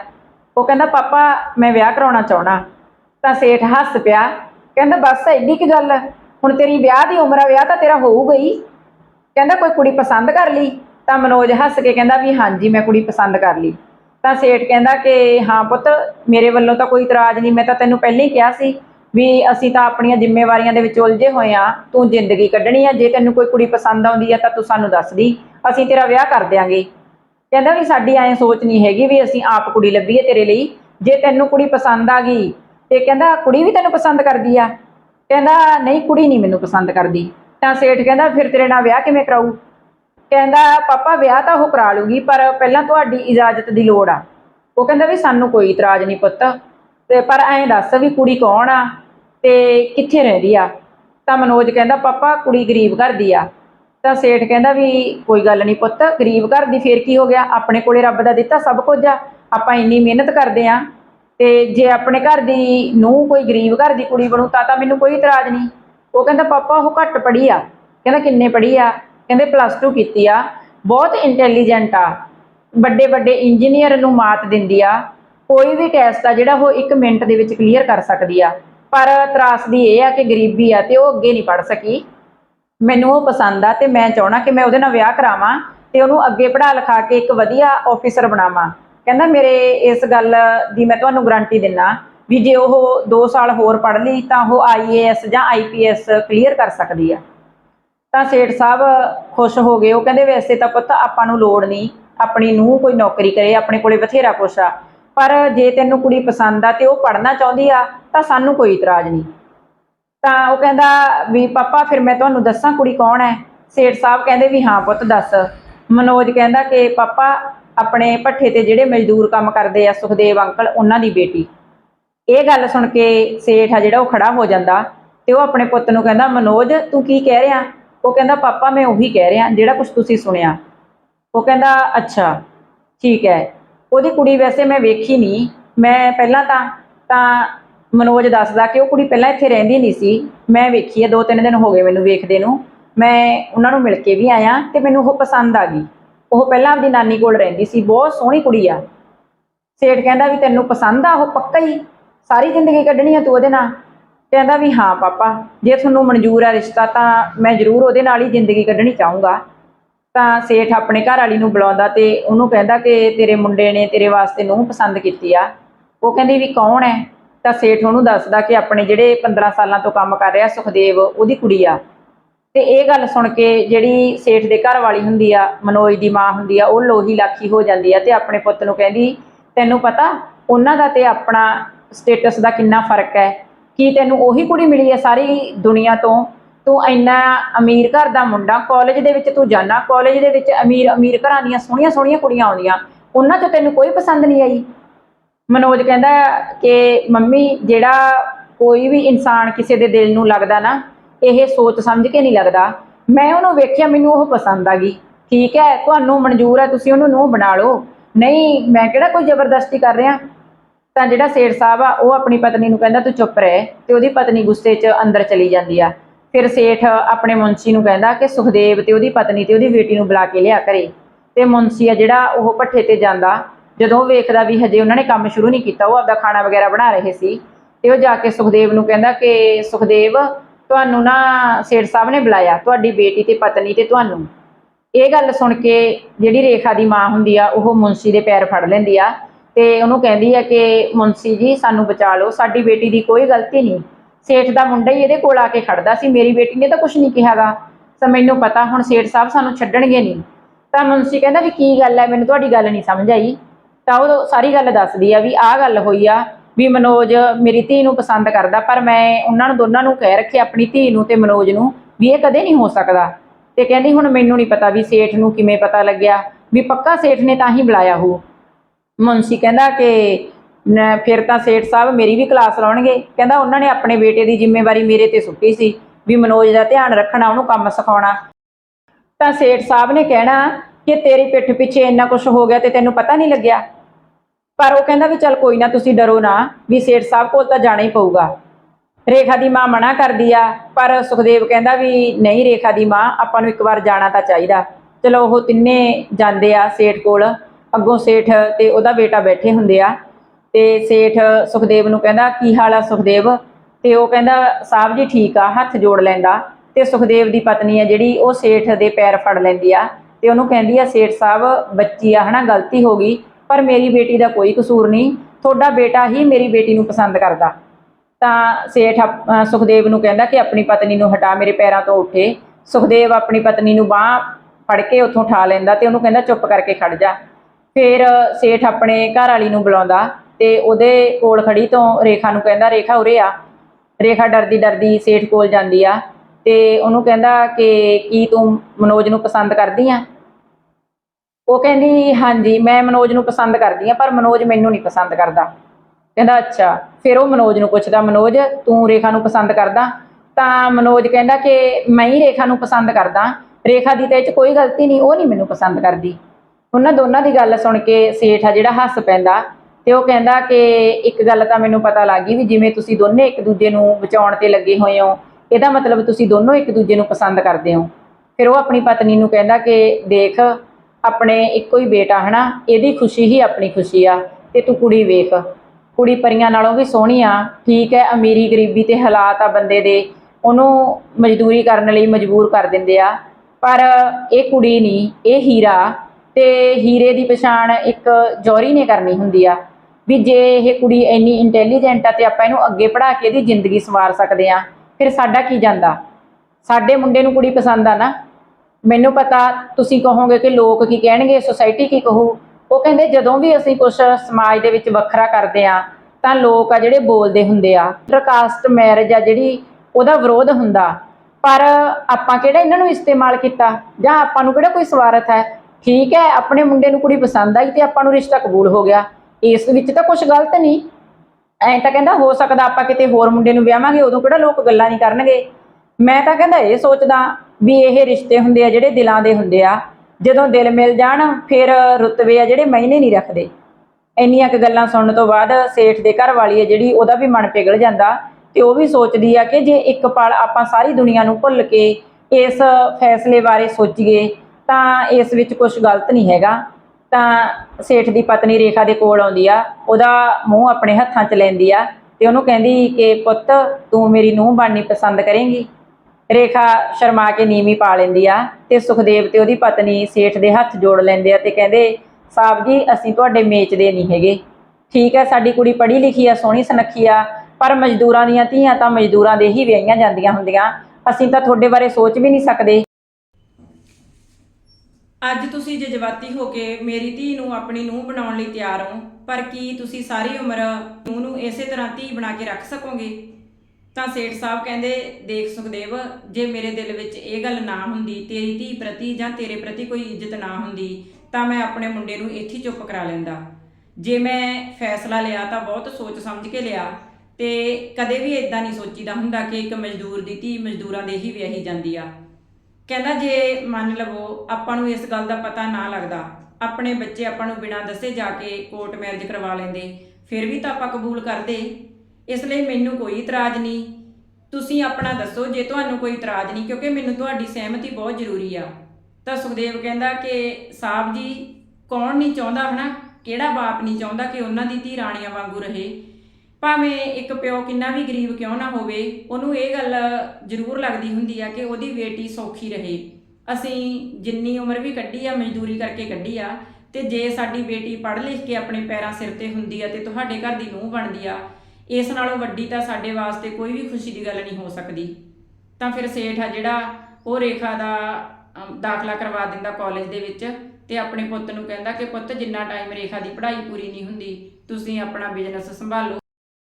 ਉਹ ਕਹਿੰਦਾ, ਪਾਪਾ, ਮੈਂ ਵਿਆਹ ਕਰਾਉਣਾ ਚਾਹਣਾ ਤਾਂ ਸੇਠ ਹੱਸ ਪਿਆ ਕਹਿੰਦਾ, ਬਸ ਐਡੀ ਕੀ ਗੱਲ ਹੁਣ ਤੇਰੀ ਵਿਆਹ ਦੀ ਉਮਰ ਆ, ਵਿਆਹ ਤਾਂ ਤੇਰਾ ਹੋਊਗਾ ਹੀ। ਕਹਿੰਦਾ, ਕੋਈ ਕੁੜੀ ਪਸੰਦ ਕਰ ਲਈ? ਤਾਂ ਮਨੋਜ ਹੱਸ ਕੇ ਕਹਿੰਦਾ ਵੀ, ਹਾਂਜੀ, ਮੈਂ ਕੁੜੀ ਪਸੰਦ ਕਰ ਲਈ। ਤਾਂ ਸੇਠ ਕਹਿੰਦਾ ਕਿ, ਹਾਂ ਪੁੱਤ, ਮੇਰੇ ਵੱਲੋਂ ਤਾਂ ਕੋਈ ਇਤਰਾਜ਼ ਨਹੀਂ। ਮੈਂ ਤਾਂ ਤੈਨੂੰ ਪਹਿਲਾਂ ਹੀ ਕਿਹਾ ਸੀ ਵੀ ਅਸੀਂ ਤਾਂ ਆਪਣੀਆਂ ਜ਼ਿੰਮੇਵਾਰੀਆਂ ਦੇ ਵਿੱਚ ਉਲਝੇ ਹੋਏ ਆ। ਤੂੰ ਜ਼ਿੰਦਗੀ ਕੱਢਣੀ ਆ। ਜੇ ਤੈਨੂੰ ਕੋਈ ਕੁੜੀ ਪਸੰਦ ਆਉਂਦੀ ਆ ਤਾਂ ਤੂੰ ਸਾਨੂੰ ਦੱਸ ਦੀ। ਅਸੀਂ ਤੇਰਾ ਵਿਆਹ ਕਰ ਦਿਆਂਗੇ। ਕਹਿੰਦਾ ਵੀ, ਸਾਡੀ ਐਂ ਸੋਚ ਨਹੀਂ ਹੈਗੀ ਵੀ ਅਸੀਂ ਆਪ ਕੁੜੀ ਲੱਭੀਏ ਤੇਰੇ ਲਈ। ਜੇ ਤੈਨੂੰ ਕੁੜੀ ਪਸੰਦ ਆ ਗਈ ਤੇ ਕਹਿੰਦਾ ਕੁੜੀ ਵੀ ਤੈਨੂੰ ਪਸੰਦ ਕਰਦੀ ਆ। ਕਹਿੰਦਾ ਨਹੀਂ, ਕੁੜੀ ਨਹੀਂ ਮੈਨੂੰ ਪਸੰਦ ਕਰਦੀ। ਤਾਂ ਸੇਠ ਕਹਿੰਦਾ, ਫਿਰ ਤੇਰੇ ਨਾਲ ਵਿਆਹ ਕਿਵੇਂ ਕਰਾਊ? ਕਹਿੰਦਾ, ਪਾਪਾ, ਵਿਆਹ ਤਾਂ ਉਹ ਕਰਾ ਲੂਗੀ ਪਰ ਪਹਿਲਾਂ ਤੁਹਾਡੀ ਇਜਾਜ਼ਤ ਦੀ ਲੋੜ ਆ। ਉਹ ਕਹਿੰਦਾ ਵੀ, ਸਾਨੂੰ ਕੋਈ ਇਤਰਾਜ਼ ਨਹੀਂ ਪੁੱਤ। ਤੇ ਪਰ ਐਂ ਦੱਸ ਵੀ ਕੁੜੀ ਕੌਣ ਆ ਤੇ ਕਿੱਥੇ ਰਹਿੰਦੀ ਆ? ਤਾਂ ਮਨੋਜ ਕਹਿੰਦਾ, ਪਾਪਾ, ਕੁੜੀ ਗਰੀਬ ਘਰ ਦੀ ਆ। ਤਾਂ ਸੇਠ ਕਹਿੰਦਾ ਵੀ, ਕੋਈ ਗੱਲ ਨਹੀਂ ਪੁੱਤ, ਗਰੀਬ ਘਰ ਦੀ ਫੇਰ ਕੀ ਹੋ ਗਿਆ? ਆਪਣੇ ਕੋਲੇ ਰੱਬ ਦਾ ਦਿੱਤਾ ਸਭ ਕੁਝ ਆ। ਆਪਾਂ ਇੰਨੀ ਮਿਹਨਤ ਕਰਦੇ ਆ। ਤੇ ਜੇ ਆਪਣੇ ਘਰ ਦੀ ਨੂੰ ਕੋਈ ਗਰੀਬ ਘਰ ਦੀ ਕੁੜੀ ਬਣੂ, ਤਾਂ ਤਾਂ ਮੈਨੂੰ ਕੋਈ ਇਤਰਾਜ਼ ਨਹੀਂ। ਉਹ ਕਹਿੰਦਾ, ਪਾਪਾ, ਉਹ ਘੱਟ ਪੜ੍ਹੀ ਆ। ਕਹਿੰਦਾ, ਕਿੰਨੇ ਪੜ੍ਹੀ ਆ? ਕਹਿੰਦੇ ਪਲੱਸ 2 ਕੀਤੀ ਆ। ਬਹੁਤ ਇੰਟੈਲੀਜੈਂਟ ਆ। ਵੱਡੇ ਵੱਡੇ ਇੰਜੀਨੀਅਰ ਨੂੰ ਮਾਤ ਦਿੰਦੀ ਆ। ਕੋਈ ਵੀ ਟੈਸਟ ਆ, ਜਿਹੜਾ ਉਹ 1 ਮਿੰਟ ਦੇ ਵਿੱਚ ਕਲੀਅਰ ਕਰ ਸਕਦੀ ਆ। ਪਰ ਤਰਾਸਦੀ ਇਹ ਆ ਕਿ ਗਰੀਬੀ ਆ ਤੇ ਉਹ ਅੱਗੇ ਨਹੀਂ ਪੜ ਸਕੀ। ਮੈਨੂੰ ਉਹ ਪਸੰਦ ਆ ਤੇ ਮੈਂ ਚਾਹਣਾ ਕਿ ਮੈਂ ਉਹਦੇ ਨਾਲ ਵਿਆਹ ਕਰਾਵਾਂ ਤੇ ਉਹਨੂੰ ਅੱਗੇ ਪੜ੍ਹਾ ਲਿਖਾ ਕੇ ਇੱਕ ਵਧੀਆ ਆਫੀਸਰ ਬਣਾਵਾਂ। ਕਹਿੰਦਾ ਮੇਰੇ ਇਸ ਗੱਲ ਦੀ ਮੈਂ ਤੁਹਾਨੂੰ ਗਾਰੰਟੀ ਦਿੰਨਾ ਵੀ ਜੇ ਉਹ 2 ਸਾਲ ਹੋਰ ਪੜ੍ਹ ਲਈ ਤਾਂ ਉਹ ਆਈਏਐਸ ਜਾਂ ਆਈਪੀਐਸ ਕਲੀਅਰ ਕਰ ਸਕਦੀ ਆ। ਤਾਂ ਸੇਠ ਸਾਹਿਬ ਖੁਸ਼ ਹੋ ਗਏ। ਉਹ ਕਹਿੰਦੇ ਵੈਸੇ ਤਾਂ ਪੁੱਤ ਆਪਾਂ ਨੂੰ ਲੋੜ ਨਹੀਂ, ਆਪਣੀ ਨੂੰ ਕੋਈ ਨੌਕਰੀ ਕਰੇ, ਆਪਣੇ ਕੋਲੇ ਬਥੇਰਾ ਕੁਛ ਆ। ਪਰ ਜੇ ਤੈਨੂੰ ਕੁੜੀ ਪਸੰਦ ਆ ਤੇ ਉਹ ਪੜ੍ਹਨਾ ਚਾਹੁੰਦੀ ਆ ਤਾਂ ਸਾਨੂੰ ਕੋਈ ਇਤਰਾਜ਼ ਨਹੀਂ। ਤਾਂ ਉਹ ਕਹਿੰਦਾ ਵੀ ਪਾਪਾ ਫਿਰ ਮੈਂ ਤੁਹਾਨੂੰ ਦੱਸਾਂ ਕੁੜੀ ਕੌਣ ਹੈ? ਸੇਠ ਸਾਹਿਬ ਕਹਿੰਦੇ ਵੀ ਹਾਂ ਪੁੱਤ ਦੱਸ। ਮਨੋਜ ਕਹਿੰਦਾ ਕਿ ਪਾਪਾ ਆਪਣੇ ਭੱਠੇ ਤੇ ਜਿਹੜੇ ਮਜ਼ਦੂਰ ਕੰਮ ਕਰਦੇ ਆ, ਸੁਖਦੇਵ ਅੰਕਲ, ਉਹਨਾਂ ਦੀ ਬੇਟੀ। ਇਹ ਗੱਲ ਸੁਣ ਕੇ ਸੇਠ ਆ ਜਿਹੜਾ ਉਹ ਖੜਾ ਹੋ ਜਾਂਦਾ ਤੇ ਉਹ ਆਪਣੇ ਪੁੱਤ ਨੂੰ ਕਹਿੰਦਾ, ਮਨੋਜ, ਤੂੰ ਕੀ ਕਹਿ ਰਿਹਾ? ਉਹ ਕਹਿੰਦਾ, ਪਾਪਾ, ਮੈਂ ਉਹੀ ਕਹਿ ਰਿਹਾ, ਜਿਹੜਾ ਕੁਝ ਤੁਸੀਂ ਸੁਣਿਆ। ਉਹ ਕਹਿੰਦਾ, ਅੱਛਾ, ਠੀਕ ਹੈ। ਉਹਦੀ ਕੁੜੀ ਵੈਸੇ ਮੈਂ ਵੇਖੀ ਨਹੀਂ। ਮੈਂ ਪਹਿਲਾਂ ਤਾਂ ਤਾਂ ਮਨੋਜ ਦੱਸਦਾ ਕਿ ਉਹ ਕੁੜੀ ਪਹਿਲਾਂ ਇੱਥੇ ਰਹਿੰਦੀ ਨਹੀਂ ਸੀ। ਮੈਂ ਵੇਖੀ ਹੈ, ਦੋ ਤਿੰਨ ਦਿਨ ਹੋ ਗਏ ਮੈਨੂੰ ਵੇਖਦੇ ਨੂੰ। ਮੈਂ ਉਹਨਾਂ ਨੂੰ ਮਿਲ ਕੇ ਵੀ ਆਇਆ ਤੇ ਮੈਨੂੰ ਉਹ ਪਸੰਦ ਆ ਗਈ। ਉਹ ਪਹਿਲਾਂ ਆਪਣੀ ਨਾਨੀ ਕੋਲ ਰਹਿੰਦੀ ਸੀ, ਬਹੁਤ ਸੋਹਣੀ ਕੁੜੀ ਆ। ਸੇਠ ਕਹਿੰਦਾ ਵੀ ਤੈਨੂੰ ਪਸੰਦ ਆ ਉਹ ਪੱਕਾ ਹੀ, ਸਾਰੀ ਜ਼ਿੰਦਗੀ ਕੱਢਣੀ ਆ ਤੂੰ ਉਹਦੇ ਨਾਲ। ਕਹਿੰਦਾ ਵੀ ਹਾਂ ਪਾਪਾ, ਜੇ ਤੁਹਾਨੂੰ ਮਨਜ਼ੂਰ ਆ ਰਿਸ਼ਤਾ ਤਾਂ ਮੈਂ ਜ਼ਰੂਰ ਉਹਦੇ ਨਾਲ ਹੀ ਜ਼ਿੰਦਗੀ ਕੱਢਣੀ ਚਾਹੂੰਗਾ। ਤਾਂ ਸੇਠ ਆਪਣੇ ਘਰ ਵਾਲੀ ਨੂੰ ਬੁਲਾਉਂਦਾ ਤੇ ਉਹਨੂੰ ਕਹਿੰਦਾ ਕਿ ਤੇਰੇ ਮੁੰਡੇ ਨੇ ਤੇਰੇ ਵਾਸਤੇ ਨੂੰ ਪਸੰਦ ਕੀਤੀ ਆ। ਉਹ ਕਹਿੰਦੀ ਵੀ ਕੌਣ ਹੈ ਤਾਂ ਸੇਠ ਉਹਨੂੰ ਦੱਸਦਾ ਕਿ ਆਪਣੇ ਜਿਹੜੇ 15 ਸਾਲਾਂ ਤੋਂ ਕੰਮ ਕਰ ਰਿਹਾ ਸੁਖਦੇਵ, ਉਹਦੀ ਕੁੜੀ ਆ। ਤੇ ਇਹ ਗੱਲ ਸੁਣ ਕੇ ਜਿਹੜੀ ਸੇਠ ਦੇ ਘਰ ਵਾਲੀ ਹੁੰਦੀ ਆ, ਮਨੋਜ ਦੀ ਮਾਂ ਹੁੰਦੀ ਆ, ਉਹ ਲੋਹੀ ਲਾਖੀ ਹੋ ਜਾਂਦੀ ਆ ਤੇ ਆਪਣੇ ਪੁੱਤ ਨੂੰ ਕਹਿੰਦੀ, ਤੈਨੂੰ ਪਤਾ, ਉਹਨਾਂ ਦਾ ਤੇ ਆਪਣਾ ਸਟੇਟਸ ਦਾ ਕਿੰਨਾ ਫ਼ਰਕ ਹੈ। ਕੀ ਤੈਨੂੰ ਉਹੀ ਕੁੜੀ ਮਿਲੀ ਹੈ ਸਾਰੀ ਦੁਨੀਆ ਤੋਂ? ਤੂੰ ਇੰਨਾ ਅਮੀਰ ਘਰ ਦਾ ਮੁੰਡਾ ਕਾਲਜ ਦੇ ਵਿੱਚ ਤੂੰ ਜਾਣਾ ਕਾਲਜ ਦੇ ਵਿੱਚ ਅਮੀਰ ਅਮੀਰ ਘਰਾਂ ਦੀਆਂ ਸੋਹਣੀਆਂ ਸੋਹਣੀਆਂ ਕੁੜੀਆਂ ਆਉਂਦੀਆਂ। ਉਹਨਾਂ 'ਚੋਂ ਤੈਨੂੰ ਕੋਈ ਪਸੰਦ ਨਹੀਂ ਆਈ? ਮਨੋਜ ਕਹਿੰਦਾ ਕਿ, ਮੰਮੀ, ਜਿਹੜਾ ਕੋਈ ਵੀ ਇਨਸਾਨ ਕਿਸੇ ਦੇ ਦਿਲ ਨੂੰ ਲੱਗਦਾ ਨਾ ਇਹ ਸੋਚ ਸਮਝ ਕੇ ਨਹੀਂ ਲੱਗਦਾ। ਮੈਂ ਉਹਨੂੰ ਵੇਖਿਆ, ਮੈਨੂੰ ਉਹ ਪਸੰਦ ਆ ਗਈ। ਠੀਕ ਹੈ, ਤੁਹਾਨੂੰ ਮਨਜ਼ੂਰ ਹੈ ਤੁਸੀਂ ਉਹਨੂੰ ਨੂੰਹ ਬਣਾ ਲਓ। ਨਹੀਂ, ਮੈਂ ਕਿਹੜਾ ਕੋਈ ਜ਼ਬਰਦਸਤੀ ਕਰ ਰਿਹਾ? ਤਾਂ ਜਿਹੜਾ ਸੇਠ ਸਾਹਿਬ ਆ, ਉਹ ਆਪਣੀ ਪਤਨੀ ਨੂੰ ਕਹਿੰਦਾ, ਤੂੰ ਚੁੱਪ ਰਹਿ। ਤੇ ਉਹਦੀ ਪਤਨੀ ਗੁੱਸੇ 'ਚ ਅੰਦਰ ਚਲੀ ਜਾਂਦੀ ਆ। ਫਿਰ ਸੇਠ ਆਪਣੇ ਮੁੰਸ਼ੀ ਨੂੰ ਕਹਿੰਦਾ ਕਿ ਸੁਖਦੇਵ ਤੇ ਉਹਦੀ ਪਤਨੀ ਤੇ ਉਹਦੀ ਬੇਟੀ ਨੂੰ ਬੁਲਾ ਕੇ ਲਿਆ ਕਰੇ। ਤੇ ਮੁੰਸ਼ੀ ਆ ਜਿਹੜਾ ਉਹ ਭੱਠੇ ਤੇ ਜਾਂਦਾ, ਜਦੋਂ ਉਹ ਵੇਖਦਾ ਵੀ ਹਜੇ ਉਹਨਾਂ ਨੇ ਕੰਮ ਸ਼ੁਰੂ ਨਹੀਂ ਕੀਤਾ, ਉਹ ਆਪਦਾ ਖਾਣਾ ਵਗੈਰਾ ਬਣਾ ਰਹੇ ਸੀ। ਤੇ ਉਹ ਜਾ ਕੇ ਸੁਖਦੇਵ ਨੂੰ ਕਹਿੰਦਾ ਕਿ, ਸੁਖਦੇਵ ਤੁਹਾਨੂੰ ਨਾ ਸੇਠ ਸਾਹਿਬ ਨੇ ਬੁਲਾਇਆ, ਤੁਹਾਡੀ ਬੇਟੀ ਤੇ ਪਤਨੀ ਤੇ ਤੁਹਾਨੂੰ। ਇਹ ਗੱਲ ਸੁਣ ਕੇ ਜਿਹੜੀ ਰੇਖਾ ਦੀ ਮਾਂ ਹੁੰਦੀ ਆ, ਉਹ ਮੁੰਸ਼ੀ ਦੇ ਪੈਰ ਫੜ ਲੈਂਦੀ ਆ ਤੇ ਉਹਨੂੰ ਕਹਿੰਦੀ ਆ ਕਿ ਮੁੰਸ਼ੀ ਜੀ, ਸਾਨੂੰ ਬਚਾ ਲਓ, ਸਾਡੀ ਬੇਟੀ ਦੀ ਕੋਈ ਗਲਤੀ ਨਹੀਂ। ਸੇਠ ਦਾ ਮੁੰਡਾ ਹੀ ਇਹਦੇ ਕੋਲ ਆ ਕੇ ਖੜਦਾ ਸੀ, ਮੇਰੀ ਬੇਟੀ ਨੇ ਤਾਂ ਕੁਝ ਨਹੀਂ ਕਿਹਾਗਾ ਤਾਂ ਮੈਨੂੰ ਪਤਾ ਹੁਣ ਸੇਠ ਸਾਹਿਬ ਸਾਨੂੰ ਛੱਡਣਗੇ ਨਹੀਂ। ਤਾਂ ਮੁੰਸ਼ੀ ਕਹਿੰਦਾ ਵੀ ਕੀ ਗੱਲ ਹੈ ਮੈਨੂੰ ਤੁਹਾਡੀ ਗੱਲ ਨਹੀਂ ਸਮਝ ਆਈ। ਤਾਂ ਉਹ ਸਾਰੀ ਗੱਲ ਦੱਸਦੀ ਆ ਵੀ ਆਹ ਗੱਲ ਹੋਈ ਆ ਵੀ ਮਨੋਜ ਮੇਰੀ ਧੀ ਨੂੰ ਪਸੰਦ ਕਰਦਾ, ਪਰ ਮੈਂ ਉਹਨਾਂ ਨੂੰ ਦੋਨਾਂ ਨੂੰ ਕਹਿ ਰੱਖਿਆ ਆਪਣੀ ਧੀ ਨੂੰ ਤੇ ਮਨੋਜ ਨੂੰ ਵੀ ਇਹ ਕਦੇ ਨਹੀਂ ਹੋ ਸਕਦਾ। ਤੇ ਕਹਿੰਦੀ ਹੁਣ ਮੈਨੂੰ ਨਹੀਂ ਪਤਾ ਵੀ ਸੇਠ ਨੂੰ ਕਿਵੇਂ ਪਤਾ ਲੱਗਿਆ, ਵੀ ਪੱਕਾ ਸੇਠ ਨੇ ਤਾਂ ਹੀ ਬੁਲਾਇਆ ਹੋ ਮੁੰਸ਼ੀ ਕਹਿੰਦਾ ਕਿ ਫਿਰ ਤਾਂ ਸੇਠ ਸਾਹਿਬ ਮੇਰੀ ਵੀ ਕਲਾਸ ਲਾਉਣਗੇ। ਕਹਿੰਦਾ ਉਹਨਾਂ ਨੇ ਆਪਣੇ ਬੇਟੇ ਦੀ ਜ਼ਿੰਮੇਵਾਰੀ ਮੇਰੇ ਤੇ ਸੁੱਟੀ ਸੀ, ਵੀ ਮਨੋਜ ਦਾ ਧਿਆਨ ਰੱਖਣਾ, ਉਹਨੂੰ ਕੰਮ ਸਿਖਾਉਣਾ। ਤਾਂ ਸੇਠ ਸਾਹਿਬ ਨੇ ਕਹਿਣਾ ਕਿ ਤੇਰੀ ਪਿੱਠ ਪਿੱਛੇ ਇੰਨਾ ਕੁਝ ਹੋ ਗਿਆ ਤੇ ਤੈਨੂੰ ਪਤਾ ਨਹੀਂ ਲੱਗਿਆ। ਪਰ ਉਹ ਕਹਿੰਦਾ ਵੀ ਚੱਲ ਕੋਈ ਨਾ ਤੁਸੀਂ ਡਰੋ ਨਾ, ਵੀ ਸੇਠ ਸਾਹਿਬ ਕੋਲ ਤਾਂ ਜਾਣਾ ਹੀ ਪਊਗਾ। ਰੇਖਾ ਦੀ ਮਾਂ ਮਨਾ ਕਰਦੀ ਆ, ਪਰ ਸੁਖਦੇਵ ਕਹਿੰਦਾ ਵੀ ਨਹੀਂ ਰੇਖਾ ਦੀ ਮਾਂ, ਆਪਾਂ ਨੂੰ ਇੱਕ ਵਾਰ ਜਾਣਾ ਤਾਂ ਚਾਹੀਦਾ। ਚਲੋ ਉਹ ਤਿੰਨੇ ਜਾਂਦੇ ਆ ਸੇਠ ਕੋਲ, ਅੱਗੋਂ ਸੇਠ ਤੇ ਉਹਦਾ ਬੇਟਾ ਬੈਠੇ ਹੁੰਦੇ ਆ। ਤੇ ਸੇਠ ਸੁਖਦੇਵ ਨੂੰ ਕਹਿੰਦਾ, ਕੀ ਹਾਲ ਆ ਸੁਖਦੇਵ? ਤੇ ਉਹ ਕਹਿੰਦਾ, ਸਾਹਿਬ ਜੀ ਠੀਕ ਆ, ਹੱਥ ਜੋੜ ਲੈਂਦਾ। ਤੇ ਸੁਖਦੇਵ ਦੀ ਪਤਨੀ ਆ ਜਿਹੜੀ, ਉਹ ਸੇਠ ਦੇ ਪੈਰ ਫੜ ਲੈਂਦੀ ਆ। ਤੇ ਉਹਨੂੰ ਕਹਿੰਦੀ ਆ, ਸੇਠ ਸਾਹਿਬ, ਬੱਚੀ ਆ, ਹਨਾ, ਗਲਤੀ ਹੋ ਗਈ। ਪਰ ਮੇਰੀ ਬੇਟੀ ਦਾ ਕੋਈ ਕਸੂਰ ਨਹੀਂ। ਤੁਹਾਡਾ ਬੇਟਾ ਹੀ ਮੇਰੀ ਬੇਟੀ ਨੂੰ ਪਸੰਦ ਕਰਦਾ। ਤਾਂ ਸੇਠ ਅਪ- ਸੁਖਦੇਵ ਨੂੰ ਕਹਿੰਦਾ ਕਿ ਆਪਣੀ ਪਤਨੀ ਨੂੰ ਹਟਾ, ਮੇਰੇ ਪੈਰਾਂ ਤੋਂ ਉੱਠੇ। ਸੁਖਦੇਵ ਆਪਣੀ ਪਤਨੀ ਨੂੰ ਬਾਹ ਫੜ ਕੇ ਉੱਥੋਂ ਉਠਾ ਲੈਂਦਾ ਤੇ ਉਹਨੂੰ ਕਹਿੰਦਾ, ਚੁੱਪ ਕਰਕੇ ਖੜ ਜਾ। ਫਿਰ ਸੇਠ ਆਪਣੇ ਘਰ ਵਾਲੀ ਨੂੰ ਬੁਲਾਉਂਦਾ ਤੇ ਉਹਦੇ ਕੋਲ ਖੜੀ ਤੋਂ ਰੇਖਾ ਨੂੰ ਕਹਿੰਦਾ, ਰੇਖਾ ਉਰੇ ਆ। ਰੇਖਾ ਡਰਦੀ ਡਰਦੀ ਸੇਠ ਕੋਲ ਜਾਂਦੀ ਆ ਤੇ ਉਹਨੂੰ ਕਹਿੰਦਾ ਕਿ ਕੀ ਤੂੰ ਮਨੋਜ ਨੂੰ ਪਸੰਦ ਕਰਦੀ ਆ? ਉਹ ਕਹਿੰਦੀ, ਹਾਂਜੀ, ਮੈਂ ਮਨੋਜ ਨੂੰ ਪਸੰਦ ਕਰਦੀ ਆ ਪਰ ਮਨੋਜ ਮੈਨੂੰ ਨਹੀਂ ਪਸੰਦ ਕਰਦਾ। ਕਹਿੰਦਾ, ਅੱਛਾ, ਫਿਰ ਉਹ ਮਨੋਜ ਨੂੰ ਪੁੱਛਦਾ, ਮਨੋਜ, ਤੂੰ ਰੇਖਾ ਨੂੰ ਪਸੰਦ ਕਰਦਾ? ਤਾਂ ਮਨੋਜ ਕਹਿੰਦਾ ਕਿ ਮੈਂ ਹੀ ਰੇਖਾ ਨੂੰ ਪਸੰਦ ਕਰਦਾ। ਰੇਖਾ ਦੀ ਤਾਂ ਇਹ 'ਚ ਕੋਈ ਗਲਤੀ ਨਹੀਂ, ਉਹ ਨਹੀਂ ਮੈਨੂੰ ਪਸੰਦ ਕਰਦੀ। ਉਹਨਾਂ ਦੋਨਾਂ ਦੀ ਗੱਲ ਸੁਣ ਕੇ ਸੇਠ ਆ ਜਿਹੜਾ ਹੱਸ ਪੈਂਦਾ ਤੇ ਉਹ ਕਹਿੰਦਾ ਕਿ ਇੱਕ ਗੱਲ ਤਾਂ ਮੈਨੂੰ ਪਤਾ ਲੱਗ ਗਈ ਵੀ ਜਿਵੇਂ ਤੁਸੀਂ ਦੋਨੇ ਇੱਕ ਦੂਜੇ ਨੂੰ ਬਚਾਉਣ ਤੇ ਲੱਗੇ ਹੋਏ ਹੋ, ਇਹਦਾ ਮਤਲਬ ਤੁਸੀਂ ਦੋਨੋਂ ਇੱਕ ਦੂਜੇ ਨੂੰ ਪਸੰਦ ਕਰਦੇ ਹੋ। ਫਿਰ ਉਹ ਆਪਣੀ ਪਤਨੀ ਨੂੰ ਕਹਿੰਦਾ ਕਿ ਦੇਖ ਆਪਣੇ ਇੱਕੋ ਹੀ ਬੇਟਾ, ਹਨਾ? ਇਹਦੀ ਖੁਸ਼ੀ ਹੀ ਆਪਣੀ ਖੁਸ਼ੀ ਆ। ਤੇ ਤੂੰ ਕੁੜੀ ਵੇਖ। ਕੁੜੀ ਪਰੀਆਂ ਨਾਲੋਂ ਵੀ ਸੋਹਣੀ ਆ। ਠੀਕ ਹੈ, ਅਮੀਰੀ ਗਰੀਬੀ ਤੇ ਹਾਲਾਤ ਆ ਬੰਦੇ ਦੇ। ਉਹਨੂੰ ਮਜ਼ਦੂਰੀ ਕਰਨ ਲਈ ਮਜਬੂਰ ਕਰ ਦਿੰਦੇ ਆ। ਪਰ ਇਹ ਕੁੜੀ ਨਹੀਂ, ਇਹ ਹੀਰਾ। ਤੇ ਹੀਰੇ ਦੀ ਪਛਾਣ ਇੱਕ ਜੌਹਰੀ ਨੇ ਕਰਨੀ ਹੁੰਦੀ ਆ। ਵੀ ਜੇ ਇਹ ਕੁੜੀ ਇੰਨੀ ਇੰਟੈਲੀਜੈਂਟ ਆ ਤੇ ਆਪਾਂ ਇਹਨੂੰ ਅੱਗੇ ਪੜ੍ਹਾ ਕੇ ਇਹਦੀ ਜ਼ਿੰਦਗੀ ਸੰਵਾਰ ਸਕਦੇ ਆ। ਫਿਰ ਸਾਡਾ ਕੀ ਜਾਂਦਾ? ਸਾਡੇ ਮੁੰਡੇ ਨੂੰ ਕੁੜੀ ਪਸੰਦ ਆ ਨਾ। ਮੈਨੂੰ ਪਤਾ, ਤੁਸੀਂ ਕਹੋਗੇ ਕਿ ਲੋਕ ਕੀ ਕਹਿਣਗੇ ਸੋਸਾਇਟੀ ਕੀ ਕਹੂ? ਉਹ ਕਹਿੰਦੇ, ਜਦੋਂ ਵੀ ਅਸੀਂ ਕੁਝ ਸਮਾਜ ਦੇ ਵਿੱਚ ਵੱਖਰਾ ਕਰਦੇ ਆ ਤਾਂ ਲੋਕ ਆ ਜਿਹੜੇ ਬੋਲਦੇ ਹੁੰਦੇ ਆ। ਇੰਟਰਕਾਸਟ ਮੈਰਿਜ ਆ ਜਿਹੜੀ, ਉਹਦਾ ਵਿਰੋਧ ਹੁੰਦਾ। ਪਰ ਆਪਾਂ ਕਿਹੜਾ ਇਹਨਾਂ ਨੂੰ ਇਸਤੇਮਾਲ ਕੀਤਾ? ਜਾਂ ਆਪਾਂ ਨੂੰ ਕਿਹੜਾ ਕੋਈ ਸਵਾਰਥ ਹੈ? ਠੀਕ ਹੈ, ਆਪਣੇ ਮੁੰਡੇ ਨੂੰ ਕੁੜੀ ਪਸੰਦ ਆਈ ਤੇ ਆਪਾਂ ਨੂੰ ਰਿਸ਼ਤਾ ਕਬੂਲ ਹੋ ਗਿਆ। ਇਸ ਵਿੱਚ ਤਾਂ ਕੁਝ ਗਲਤ ਨਹੀਂ। ਐਂ ਤਾਂ ਕਹਿੰਦਾ, ਹੋ ਸਕਦਾ ਆਪਾਂ ਕਿਤੇ ਹੋਰ ਮੁੰਡੇ ਨੂੰ ਵਿਆਹਾਂਗੇ, ਉਦੋਂ ਕਿਹੜਾ ਲੋਕ ਗੱਲਾਂ ਨਹੀਂ ਕਰਨਗੇ। ਮੈਂ ਤਾਂ ਕਹਿੰਦਾ, ਇਹ ਸੋਚਦਾ ਵੀ ਇਹ ਰਿਸ਼ਤੇ ਹੁੰਦੇ ਆ ਜਿਹੜੇ ਦਿਲਾਂ ਦੇ ਹੁੰਦੇ ਆ। ਜਦੋਂ ਦਿਲ ਮਿਲ ਜਾਣ, ਫਿਰ ਰੁਤਬੇ ਆ ਜਿਹੜੇ ਮਾਇਨੇ ਨਹੀਂ ਰੱਖਦੇ। ਇੰਨੀਆਂ ਕੁ ਗੱਲਾਂ ਸੁਣਨ ਤੋਂ ਬਾਅਦ ਸੇਠ ਦੇ ਘਰ ਵਾਲੀ ਹੈ ਜਿਹੜੀ, ਉਹਦਾ ਵੀ ਮਨ ਪਿਘਲ ਜਾਂਦਾ ਤੇ ਉਹ ਵੀ ਸੋਚਦੀ ਆ ਕਿ ਜੇ ਇੱਕ ਪਲ ਆਪਾਂ ਸਾਰੀ ਦੁਨੀਆ ਨੂੰ ਭੁੱਲ ਕੇ ਇਸ ਫੈਸਲੇ ਬਾਰੇ ਸੋਚੀਏ, ਤਾਂ ਇਸ ਵਿੱਚ ਕੁਝ ਗਲਤ ਨਹੀਂ ਹੈਗਾ। ਤਾਂ ਸੇਠ ਦੀ ਪਤਨੀ ਰੇਖਾ ਦੇ ਕੋਲ ਆਉਂਦੀ ਆ, ਉਹਦਾ ਮੂੰਹ ਆਪਣੇ ਹੱਥਾਂ 'ਚ ਲੈਂਦੀ ਆ ਤੇ ਉਹਨੂੰ ਕਹਿੰਦੀ ਕਿ, ਪੁੱਤ, ਤੂੰ ਮੇਰੀ ਨੂੰਹ ਬਣਨੀ ਪਸੰਦ ਕਰੇਂਗੀ? ਰੇਖਾ ਸ਼ਰਮਾ ਕੇ ਨੀਵੀਂ ਪਾ ਲੈਂਦੀ ਆ ਤੇ ਸੁਖਦੇਵ ਤੇ ਉਹਦੀ ਪਤਨੀ ਸੇਠ ਦੇ ਹੱਥ ਜੋੜ ਲੈਂਦੇ ਆ ਤੇ ਕਹਿੰਦੇ ਸਾਹਿਬ ਜੀ, ਅਸੀਂ ਤੁਹਾਡੇ ਮੇਚਦੇ ਨਹੀਂ ਹੈਗੇ। ਠੀਕ ਹੈ, ਸਾਡੀ ਕੁੜੀ ਪੜ੍ਹੀ ਲਿਖੀ ਆ, ਸੋਹਣੀ ਸੁਨੱਖੀ ਆ, ਪਰ ਮਜ਼ਦੂਰਾਂ ਦੀਆਂ ਧੀਆਂ ਤਾਂ ਮਜ਼ਦੂਰਾਂ ਦੇ ਹੀ ਵਿਆਹੀਆਂ ਜਾਂਦੀਆਂ ਹੁੰਦੀਆਂ। ਅਸੀਂ ਤਾਂ ਤੁਹਾਡੇ ਬਾਰੇ ਸੋਚ ਵੀ ਨਹੀਂ ਸਕਦੇ।
ਅੱਜ ਤੁਸੀਂ ਜਜ਼ਬਾਤੀ ਹੋ ਕੇ ਮੇਰੀ ਧੀ ਨੂੰ ਆਪਣੀ ਨੂੰਹ ਬਣਾਉਣ ਲਈ ਤਿਆਰ ਹੋ, ਪਰ ਕੀ ਤੁਸੀਂ ਸਾਰੀ ਉਮਰ ਨੂੰਹ ਨੂੰ ਇਸੇ ਤਰ੍ਹਾਂ ਧੀ ਬਣਾ ਕੇ ਰੱਖ ਸਕੋਗੇ? ਤਾਂ ਸੇਠ ਸਾਹਿਬ ਕਹਿੰਦੇ, ਦੇਖ ਸੁਖਦੇਵ, ਜੇ ਮੇਰੇ ਦਿਲ ਵਿੱਚ ਇਹ ਗੱਲ ਨਾ ਹੁੰਦੀ, ਤੇਰੀ ਧੀ ਪ੍ਰਤੀ ਜਾਂ ਤੇਰੇ ਪ੍ਰਤੀ ਕੋਈ ਇੱਜ਼ਤ ਨਾ ਹੁੰਦੀ, ਤਾਂ ਮੈਂ ਆਪਣੇ ਮੁੰਡੇ ਨੂੰ ਇੱਥੇ ਚੁੱਪ ਕਰਾ ਲੈਂਦਾ। ਜੇ ਮੈਂ ਫੈਸਲਾ ਲਿਆ ਤਾਂ ਬਹੁਤ ਸੋਚ ਸਮਝ ਕੇ ਲਿਆ। ਤੇ ਕਦੇ ਵੀ ਇਦਾਂ ਨਹੀਂ ਸੋਚੀਦਾ ਹੁੰਦਾ ਕਿ ਇੱਕ ਮਜ਼ਦੂਰ ਦੀ ਧੀ ਮਜ਼ਦੂਰਾਂ ਦੇ ਹੀ ਵਿਆਹੀ ਜਾਂਦੀ ਆ। ਕਹਿੰਦਾ, ਜੇ ਮੰਨ ਲਵੋ ਆਪਾਂ ਨੂੰ ਇਸ ਗੱਲ ਦਾ ਪਤਾ ਨਾ ਲੱਗਦਾ, ਆਪਣੇ ਬੱਚੇ ਆਪਾਂ ਨੂੰ ਬਿਨਾਂ ਦੱਸੇ ਜਾ ਕੇ ਕੋਰਟ ਮੈਰਿਜ ਕਰਵਾ ਲੈਂਦੇ, ਫਿਰ ਵੀ ਤਾਂ ਆਪਾਂ ਕਬੂਲ ਕਰਦੇ। ਇਸ ਲਈ ਮੈਨੂੰ ਕੋਈ ਇਤਰਾਜ਼ ਨਹੀਂ। ਤੁਸੀਂ ਆਪਣਾ ਦੱਸੋ ਜੇ ਤੁਹਾਨੂੰ ਕੋਈ ਇਤਰਾਜ਼ ਨਹੀਂ, ਕਿਉਂਕਿ ਮੈਨੂੰ ਤੁਹਾਡੀ ਸਹਿਮਤੀ ਬਹੁਤ ਜ਼ਰੂਰੀ ਆ। ਤਾਂ ਸੁਖਦੇਵ ਕਹਿੰਦਾ ਕਿ ਸਾਹਿਬ ਜੀ, ਕੌਣ ਨਹੀਂ ਚਾਹੁੰਦਾ ਹਨਾ? ਕਿਹੜਾ ਬਾਪ ਨਹੀਂ ਚਾਹੁੰਦਾ ਕਿ ਉਹਨਾਂ ਦੀ ਧੀ ਰਾਣੀਆਂ ਵਾਂਗੂ ਰਹੇ? ਭਾਵੇਂ ਇੱਕ ਪਿਓ ਕਿੰਨਾ ਵੀ ਗਰੀਬ ਕਿਉਂ ਨਾ ਹੋਵੇ, ਉਹਨੂੰ ਇਹ ਗੱਲ ਜ਼ਰੂਰ ਲੱਗਦੀ ਹੁੰਦੀ ਆ ਕਿ ਉਹਦੀ ਬੇਟੀ ਸੌਖੀ ਰਹੇ। ਅਸੀਂ ਜਿੰਨੀ ਉਮਰ ਵੀ ਕੱਢੀ ਆ, ਮਜ਼ਦੂਰੀ ਕਰਕੇ ਕੱਢੀ ਆ, ਤੇ ਜੇ ਸਾਡੀ ਬੇਟੀ ਪੜ੍ਹ ਲਿਖ ਕੇ ਆਪਣੇ ਪੈਰਾਂ ਸਿਰ ਤੇ ਹੁੰਦੀ ਆ ਤੇ ਤੁਹਾਡੇ ਘਰ ਦੀ ਨੂੰਹ ਬਣਦੀ ਆ ਇਸ ਨਾਲੋਂ ਵੱਡੀ ਤਾਂ ਸਾਡੇ ਵਾਸਤੇ ਕੋਈ ਵੀ ਖੁਸ਼ੀ ਦੀ ਗੱਲ ਨਹੀਂ ਹੋ ਸਕਦੀ। ਤਾਂ ਫਿਰ ਸੇਠ ਆ ਜਿਹੜਾ ਉਹ ਰੇਖਾ ਦਾ ਦਾਖਲਾ ਕਰਵਾ ਦਿੰਦਾ ਕਾਲਜ ਦੇ ਵਿੱਚ ਤੇ ਆਪਣੇ ਪੁੱਤ ਨੂੰ ਕਹਿੰਦਾ ਕਿ ਪੁੱਤ ਜਿੰਨਾ ਟਾਈਮ ਰੇਖਾ ਦੀ ਪੜ੍ਹਾਈ ਪੂਰੀ ਨਹੀਂ ਹੁੰਦੀ, ਤੁਸੀਂ ਆਪਣਾ ਬਿਜ਼ਨਸ ਸੰਭਾਲੋ।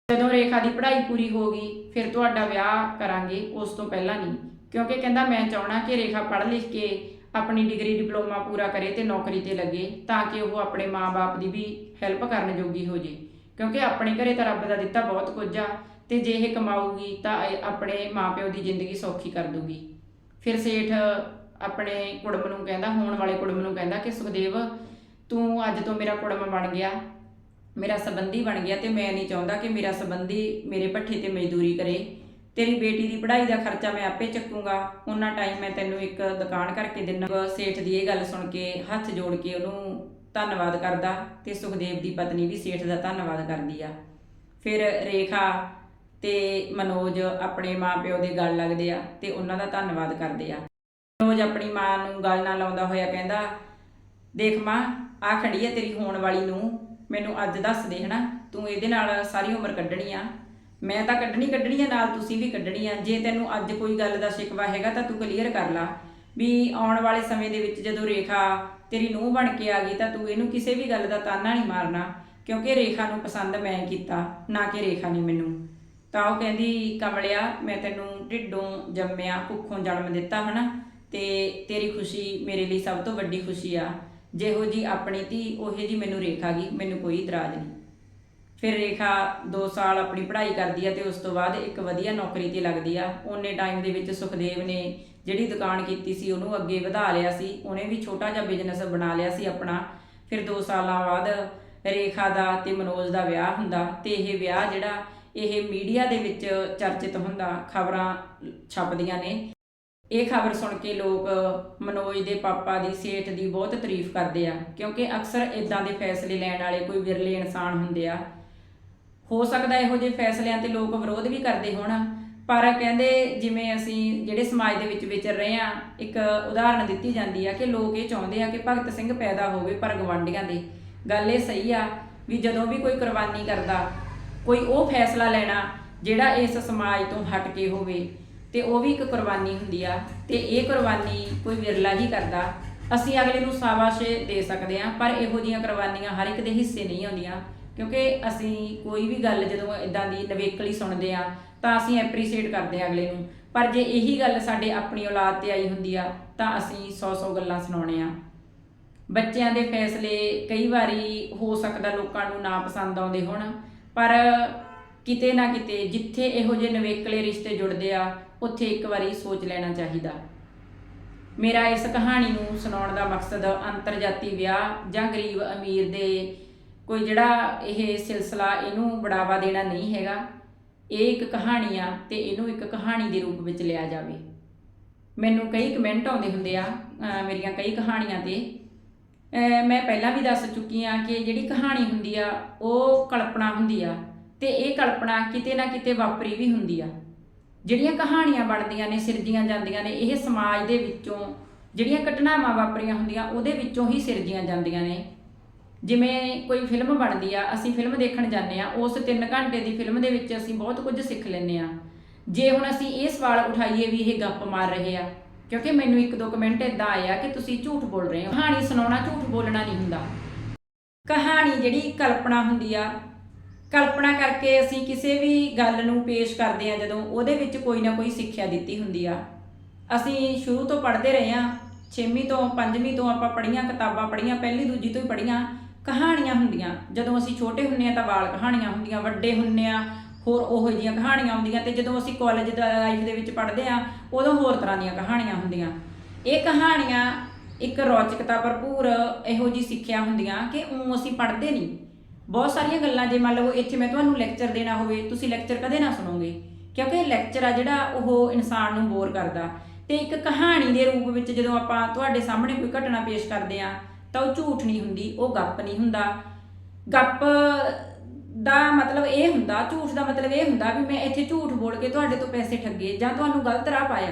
ਜਦੋਂ ਰੇਖਾ ਦੀ ਪੜ੍ਹਾਈ ਪੂਰੀ ਹੋ ਗਈ, ਫਿਰ ਤੁਹਾਡਾ ਵਿਆਹ ਕਰਾਂਗੇ, ਉਸ ਤੋਂ ਪਹਿਲਾਂ ਨਹੀਂ। ਕਿਉਂਕਿ ਕਹਿੰਦਾ ਮੈਂ ਚਾਹਣਾ ਕਿ ਰੇਖਾ ਪੜ੍ਹ ਲਿਖ ਕੇ ਆਪਣੀ ਡਿਗਰੀ ਡਿਪਲੋਮਾ ਪੂਰਾ ਕਰੇ ਤੇ ਨੌਕਰੀ ਤੇ ਲੱਗੇ, ਤਾਂ ਕਿ ਉਹ ਆਪਣੇ ਮਾਪੇ ਦੀ ਵੀ ਹੈਲਪ ਕਰਨ ਜੋਗੀ ਹੋ ਜੇ। ਕਿਉਂਕਿ ਆਪਣੇ ਘਰੇ ਤਾਂ ਰੱਬ ਦਾ ਦਿੱਤਾ ਬਹੁਤ ਕੁਝ ਆ, ਤੇ ਜੇ ਇਹ ਕਮਾਊਗੀ ਤਾਂ ਇਹ ਆਪਣੇ ਮਾਪਿਓ ਦੀ ਜ਼ਿੰਦਗੀ ਸੌਖੀ ਕਰ ਦੂਗੀ। ਫਿਰ ਸੇਠ ਆਪਣੇ ਕੁੜਮ ਨੂੰ ਕਹਿੰਦਾ, ਹੋਣ ਵਾਲੇ ਕੁੜਮ ਨੂੰ ਕਹਿੰਦਾ ਕਿ ਸੁਖਦੇਵ, ਤੂੰ ਅੱਜ ਤੋਂ ਮੇਰਾ ਕੁੜਮ ਬਣ ਗਿਆ, ਮੇਰਾ ਸਬੰਧੀ ਬਣ ਗਿਆ ਤੇ ਮੈਂ ਨਹੀਂ ਚਾਹੁੰਦਾ ਕਿ ਮੇਰਾ ਸਬੰਧੀ ਮੇਰੇ ਪੱਠੇ ਤੇ ਮਜ਼ਦੂਰੀ ਕਰੇ। ਤੇਰੀ ਬੇਟੀ ਦੀ ਪੜ੍ਹਾਈ ਦਾ ਖਰਚਾ ਮੈਂ ਆਪੇ ਚੱਕੂੰਗਾ, ਉਹਨਾਂ ਟਾਈਮ ਮੈਂ ਤੈਨੂੰ ਇੱਕ ਦੁਕਾਨ ਕਰਕੇ ਦਿੰਨਾ। ਸੇਠ ਦੀ ਇਹ ਗੱਲ ਸੁਣ ਕੇ ਹੱਥ ਜੋੜ ਕੇ ਉਹਨੂੰ ਧੰਨਵਾਦ ਕਰਦਾ ਤੇ ਸੁਖਦੇਵ ਦੀ ਪਤਨੀ ਵੀ ਸੇਠ ਦਾ ਧੰਨਵਾਦ ਕਰਦੀ ਆ। ਫਿਰ ਰੇਖਾ ਤੇ ਮਨੋਜ ਆਪਣੇ ਮਾਪਿਓ ਦੇ ਗੱਲ ਲੱਗਦੇ ਆ ਤੇ ਉਹਨਾਂ ਦਾ ਧੰਨਵਾਦ ਕਰਦੇ ਆ। ਮਨੋਜ ਆਪਣੀ ਮਾਂ ਨੂੰ ਗੱਲ ਨਾਲ ਲਾਉਂਦਾ ਹੋਇਆ ਕਹਿੰਦਾ, ਦੇਖ ਮਾਂ ਆ ਖੜੀ ਹੈ ਤੇਰੀ ਹੋਣ ਵਾਲੀ ਨੂੰ। ਮੈਨੂੰ ਅੱਜ ਦੱਸ ਦੇ ਹਨਾ, ਤੂੰ ਇਹਦੇ ਨਾਲ ਸਾਰੀ ਉਮਰ ਕੱਢਣੀ ਆ। ਮੈਂ ਤਾਂ ਕੱਢਣੀ ਕੱਢਣੀ ਆ, ਨਾਲ ਤੁਸੀਂ ਵੀ ਕੱਢਣੀ ਆ। ਜੇ ਤੈਨੂੰ ਅੱਜ ਕੋਈ ਗੱਲ ਦਾ ਸ਼ਿਕਵਾ ਹੈਗਾ ਤਾਂ ਤੂੰ ਕਲੀਅਰ ਕਰ ਲਾ ਵੀ ਆਉਣ ਵਾਲੇ ਸਮੇਂ ਦੇ ਵਿੱਚ ਜਦੋਂ ਰੇਖਾ ਤੇਰੀ ਨੂੰਹ ਬਣ ਕੇ ਆ ਗਈ ਤਾਂ ਤੂੰ ਇਹਨੂੰ ਕਿਸੇ ਵੀ ਗੱਲ ਦਾ ਤਾਨਾ ਨਹੀਂ ਮਾਰਨਾ, ਕਿਉਂਕਿ ਰੇਖਾ ਨੂੰ ਪਸੰਦ ਮੈਂ ਕੀਤਾ, ਨਾ ਕਿ ਰੇਖਾ ਨੇ ਮੈਨੂੰ। ਤਾਂ ਉਹ ਕਹਿੰਦੀ, ਕਮਲਿਆ, ਮੈਂ ਤੈਨੂੰ ਢਿੱਡੋਂ ਜੰਮਿਆ, ਭੁੱਖੋਂ ਜਨਮ ਦਿੱਤਾ, ਹਨਾ? ਤੇ ਤੇਰੀ ਖੁਸ਼ੀ ਮੇਰੇ ਲਈ ਸਭ ਤੋਂ ਵੱਡੀ ਖੁਸ਼ੀ ਆ। ਜਿਹੋ ਜੀ ਆਪਣੀ ਧੀ, ਉਹੇ ਜੀ ਮੈਨੂੰ ਰੇਖਾ ਗਈ, ਮੈਨੂੰ ਕੋਈ ਇਤਰਾਜ਼ ਨਹੀਂ। ਫਿਰ ਰੇਖਾ 2 ਸਾਲ ਆਪਣੀ ਪੜ੍ਹਾਈ ਕਰਦੀ ਆ ਤੇ ਉਸ ਤੋਂ ਬਾਅਦ ਇੱਕ ਵਧੀਆ ਨੌਕਰੀ ਤੇ ਲੱਗਦੀ ਆ। ਉਹਨੇ ਟਾਈਮ ਦੇ ਵਿੱਚ ਸੁਖਦੇਵ ਨੇ ਜਿਹੜੀ ਦੁਕਾਨ ਕੀਤੀ ਸੀ, ਉਹਨੂੰ ਅੱਗੇ ਵਧਾ ਲਿਆ ਸੀ। ਉਹਨੇ ਵੀ ਛੋਟਾ ਜਿਹਾ ਬਿਜ਼ਨਸ ਬਣਾ ਲਿਆ ਸੀ ਆਪਣਾ। ਫਿਰ 2 ਸਾਲਾਂ ਬਾਅਦ ਰੇਖਾ ਦਾ ਤੇ ਮਨੋਜ ਦਾ ਵਿਆਹ ਹੁੰਦਾ ਤੇ ਇਹ ਵਿਆਹ ਜਿਹੜਾ ਇਹ ਮੀਡੀਆ ਦੇ ਵਿੱਚ ਚਰਚਿਤ ਹੁੰਦਾ, ਖਬਰਾਂ ਛਪਦੀਆਂ ਨੇ। ਇਹ ਖਬਰ ਸੁਣ ਕੇ ਲੋਕ ਮਨੋਜ ਦੇ ਪਾਪਾ ਦੀ ਸਿਹਤ ਦੀ ਬਹੁਤ ਤਾਰੀਫ ਕਰਦੇ ਆ, ਕਿਉਂਕਿ ਅਕਸਰ ਇਦਾਂ ਦੇ ਫੈਸਲੇ ਲੈਣ ਵਾਲੇ ਕੋਈ ਵਿਰਲੇ ਇਨਸਾਨ ਹੁੰਦੇ ਆ। ਹੋ ਸਕਦਾ ਇਹੋ ਜਿਹੇ ਫੈਸਲਿਆਂ ਤੇ ਲੋਕ ਵਿਰੋਧ ਵੀ ਕਰਦੇ ਹੋਣ ਪਰ ਕਹਿੰਦੇ ਜਿਵੇਂ ਅਸੀਂ ਜਿਹੜੇ ਸਮਾਜ ਦੇ ਵਿੱਚ ਵਿਚਰ ਰਹੇ ਆ ਇੱਕ ਉਦਾਹਰਣ ਦਿੱਤੀ ਜਾਂਦੀ ਆ ਕਿ ਲੋਕ ਇਹ ਚਾਹੁੰਦੇ ਆ ਕਿ ਭਗਤ ਸਿੰਘ ਪੈਦਾ ਹੋਵੇ ਪਰ ਗਵਾਂਢੀਆਂ ਦੇ। ਗੱਲ ਇਹ ਸਹੀ ਆ ਵੀ ਜਦੋਂ ਵੀ ਕੋਈ ਕੁਰਬਾਨੀ ਕਰਦਾ, ਕੋਈ ਉਹ ਫੈਸਲਾ ਲੈਣਾ ਜਿਹੜਾ ਇਸ ਸਮਾਜ ਤੋਂ ਹਟ ਕੇ ਹੋਵੇ, ਤੇ ਉਹ ਵੀ ਇੱਕ ਕੁਰਬਾਨੀ ਹੁੰਦੀ ਆ, ਤੇ ਇਹ ਕੁਰਬਾਨੀ ਕੋਈ ਵਿਰਲਾ ਹੀ ਕਰਦਾ। ਅਸੀਂ ਅਗਲੇ ਨੂੰ ਸ਼ਾਬਾਸ਼ੇ ਦੇ ਸਕਦੇ ਆ ਪਰ ਇਹੋ ਜੀਆਂ ਕੁਰਬਾਨੀਆਂ ਹਰ ਇੱਕ ਦੇ ਹਿੱਸੇ ਨਹੀਂ ਆਉਂਦੀਆਂ, ਕਿਉਂਕਿ ਅਸੀਂ ਕੋਈ ਵੀ ਗੱਲ ਜਦੋਂ ਇਦਾਂ ਦੀ ਨਵੇਕਲੀ ਸੁਣਦੇ ਆ ਤਾਂ ਅਸੀਂ ਐਪਰੀਸ਼ੀਏਟ ਕਰਦੇ ਆ ਅਗਲੇ ਨੂੰ। ਪਰ ਜੇ ਇਹੀ ਗੱਲ ਸਾਡੇ ਆਪਣੀ ਔਲਾਦ ਤੇ ਆਈ ਹੁੰਦੀ ਆ, ਤਾਂ ਅਸੀਂ 100-100 ਗੱਲਾਂ ਸੁਣਾਉਣੇ ਆ। ਬੱਚਿਆਂ ਦੇ ਫੈਸਲੇ ਕਈ ਵਾਰੀ ਹੋ ਸਕਦਾ ਲੋਕਾਂ ਨੂੰ ਨਾ ਪਸੰਦ ਆਉਂਦੇ ਹੋਣ, ਪਰ ਕਿਤੇ ਨਾ ਕਿਤੇ ਜਿੱਥੇ ਇਹੋ ਜਿਹੇ ਨਵੇਕਲੇ ਰਿਸ਼ਤੇ ਜੁੜਦੇ ਆ, ਉੱਥੇ ਇੱਕ ਵਾਰੀ ਸੋਚ ਲੈਣਾ ਚਾਹੀਦਾ। ਮੇਰਾ ਇਸ ਕਹਾਣੀ ਨੂੰ ਸੁਣਾਉਣ ਦਾ ਮਕਸਦ ਅੰਤਰਜਾਤੀ ਵਿਆਹ ਜਾਂ ਗਰੀਬ ਅਮੀਰ ਦੇ ਕੋਈ ਜਿਹੜਾ ਇਹ ਸਿਲਸਿਲਾ ਇਹਨੂੰ ਬੜਾਵਾ ਦੇਣਾ ਨਹੀਂ ਹੈਗਾ। ਇਹ ਇੱਕ ਕਹਾਣੀ ਆ ਤੇ ਇਹਨੂੰ ਇੱਕ ਕਹਾਣੀ ਦੇ ਰੂਪ ਵਿੱਚ ਲਿਆ ਜਾਵੇ। ਮੈਨੂੰ ਕਈ ਕਮੈਂਟ ਆਉਂਦੇ ਹੁੰਦੇ ਆ ਮੇਰੀਆਂ ਕਈ ਕਹਾਣੀਆਂ ਤੇ। ਮੈਂ ਪਹਿਲਾਂ ਵੀ ਦੱਸ ਚੁੱਕੀ ਆ ਕਿ ਜਿਹੜੀ ਕਹਾਣੀ ਹੁੰਦੀ ਆ, ਉਹ ਕਲਪਨਾ ਹੁੰਦੀ ਆ ਤੇ ਇਹ ਕਲਪਨਾ ਕਿਤੇ ਨਾ ਕਿਤੇ ਵਾਪਰੀ ਵੀ ਹੁੰਦੀ ਆ। ਜਿਹੜੀਆਂ ਕਹਾਣੀਆਂ ਬਣਦੀਆਂ ਨੇ, ਸਿਰਜੀਆਂ ਜਾਂਦੀਆਂ ਨੇ, ਇਹ ਸਮਾਜ ਦੇ ਵਿੱਚੋਂ ਜਿਹੜੀਆਂ ਘਟਨਾਵਾਂ ਵਾਪਰੀਆਂ ਹੁੰਦੀਆਂ, ਉਹਦੇ ਵਿੱਚੋਂ ਹੀ ਸਿਰਜੀਆਂ ਜਾਂਦੀਆਂ ਨੇ। ਜਿਵੇਂ ਕੋਈ ਫਿਲਮ ਬਣਦੀ ਆ, ਅਸੀਂ ਫਿਲਮ ਦੇਖਣ ਜਾਂਦੇ ਆ, ਉਸ 3 ਘੰਟੇ ਦੀ ਫਿਲਮ ਦੇ ਵਿੱਚ ਅਸੀਂ ਬਹੁਤ ਕੁਝ ਸਿੱਖ ਲੈਂਦੇ ਆ। ਜੇ ਹੁਣ ਅਸੀਂ ਇਹ ਸਵਾਲ ਉਠਾਈਏ ਵੀ ਇਹ ਗੱਪ ਮਾਰ ਰਹੇ ਆ, ਕਿਉਂਕਿ ਮੈਨੂੰ ਇੱਕ ਦੋ ਕਮੈਂਟ ਇਦਾਂ ਆਏ ਆ ਕਿ ਤੁਸੀਂ ਝੂਠ ਬੋਲ ਰਹੇ ਹੋ। ਕਹਾਣੀ ਸੁਣਾਉਣਾ ਝੂਠ ਬੋਲਣਾ ਨਹੀਂ ਹੁੰਦਾ। ਕਹਾਣੀ ਜਿਹੜੀ ਕਲਪਨਾ ਹੁੰਦੀ ਆ, ਕਲਪਨਾ ਕਰਕੇ ਅਸੀਂ ਕਿਸੇ ਵੀ ਗੱਲ ਨੂੰ ਪੇਸ਼ ਕਰਦੇ ਆ, ਜਦੋਂ ਉਹਦੇ ਵਿੱਚ ਕੋਈ ਨਾ ਕੋਈ ਸਿੱਖਿਆ ਦਿੱਤੀ ਹੁੰਦੀ ਆ। ਅਸੀਂ ਸ਼ੁਰੂ ਤੋਂ ਪੜ੍ਹਦੇ ਰਹੇ ਆ, ਛੇਵੀਂ ਤੋਂ ਪੰਜਵੀਂ ਤੋਂ ਆਪਾਂ ਪੜ੍ਹੀਆਂ ਕਿਤਾਬਾਂ ਪੜ੍ਹੀਆਂ, ਪਹਿਲੀ ਦੂਜੀ ਤੋਂ ਹੀ ਪੜ੍ਹੀਆਂ। ਕਹਾਣੀਆਂ ਹੁੰਦੀਆਂ। ਜਦੋਂ ਅਸੀਂ ਛੋਟੇ ਹੁੰਨੇ ਆ ਤਾਂ ਬਾਲ ਕਹਾਣੀਆਂ ਹੁੰਦੀਆਂ, ਵੱਡੇ ਹੁੰਨੇ ਆ, ਹੋਰ ਉਹੋ ਜਿਹੀਆਂ ਕਹਾਣੀਆਂ ਹੁੰਦੀਆਂ ਤੇ ਜਦੋਂ ਅਸੀਂ ਕਾਲਜ ਦਾ ਲਾਈਫ ਦੇ ਵਿੱਚ ਪੜ੍ਹਦੇ ਆ, ਉਦੋਂ ਹੋਰ ਤਰ੍ਹਾਂ ਦੀਆਂ ਕਹਾਣੀਆਂ ਹੁੰਦੀਆਂ। ਇਹ ਕਹਾਣੀਆਂ ਇੱਕ ਰੌਚਕਤਾ ਭਰਪੂਰ ਇਹੋ ਜੀ ਸਿੱਖਿਆ ਹੁੰਦੀਆਂ ਕਿ ਉਹ ਅਸੀਂ ਪੜ੍ਹਦੇ ਨਹੀਂ। ਬਹੁਤ ਸਾਰੀਆਂ ਗੱਲਾਂ, ਜੇ ਮੰਨ ਲਓ ਇੱਥੇ ਮੈਂ ਤੁਹਾਨੂੰ ਲੈਕਚਰ ਦੇਣਾ ਹੋਵੇ, ਤੁਸੀਂ ਲੈਕਚਰ ਕਦੇ ਨਾ ਸੁਣੋਗੇ, ਕਿਉਂਕਿ ਲੈਕਚਰ ਆ ਜਿਹੜਾ ਉਹ ਇਨਸਾਨ ਨੂੰ ਬੋਰ ਕਰਦਾ। ਤੇ ਇੱਕ ਕਹਾਣੀ ਦੇ ਰੂਪ ਵਿੱਚ ਜਦੋਂ ਆਪਾਂ ਤੁਹਾਡੇ ਸਾਹਮਣੇ ਕੋਈ ਘਟਨਾ ਪੇਸ਼ ਕਰਦੇ ਆ ਤਾਂ ਉਹ ਝੂਠ ਨਹੀਂ ਹੁੰਦੀ, ਉਹ ਗੱਪ ਨਹੀਂ ਹੁੰਦਾ। ਗੱਪ ਦਾ ਮਤਲਬ ਇਹ ਹੁੰਦਾ, ਝੂਠ ਦਾ ਮਤਲਬ ਇਹ ਹੁੰਦਾ ਵੀ ਮੈਂ ਇੱਥੇ ਝੂਠ ਬੋਲ ਕੇ ਤੁਹਾਡੇ ਤੋਂ ਪੈਸੇ ਠੱਗੇ ਜਾਂ ਤੁਹਾਨੂੰ ਗਲਤ ਰਾਹ ਪਾਇਆ।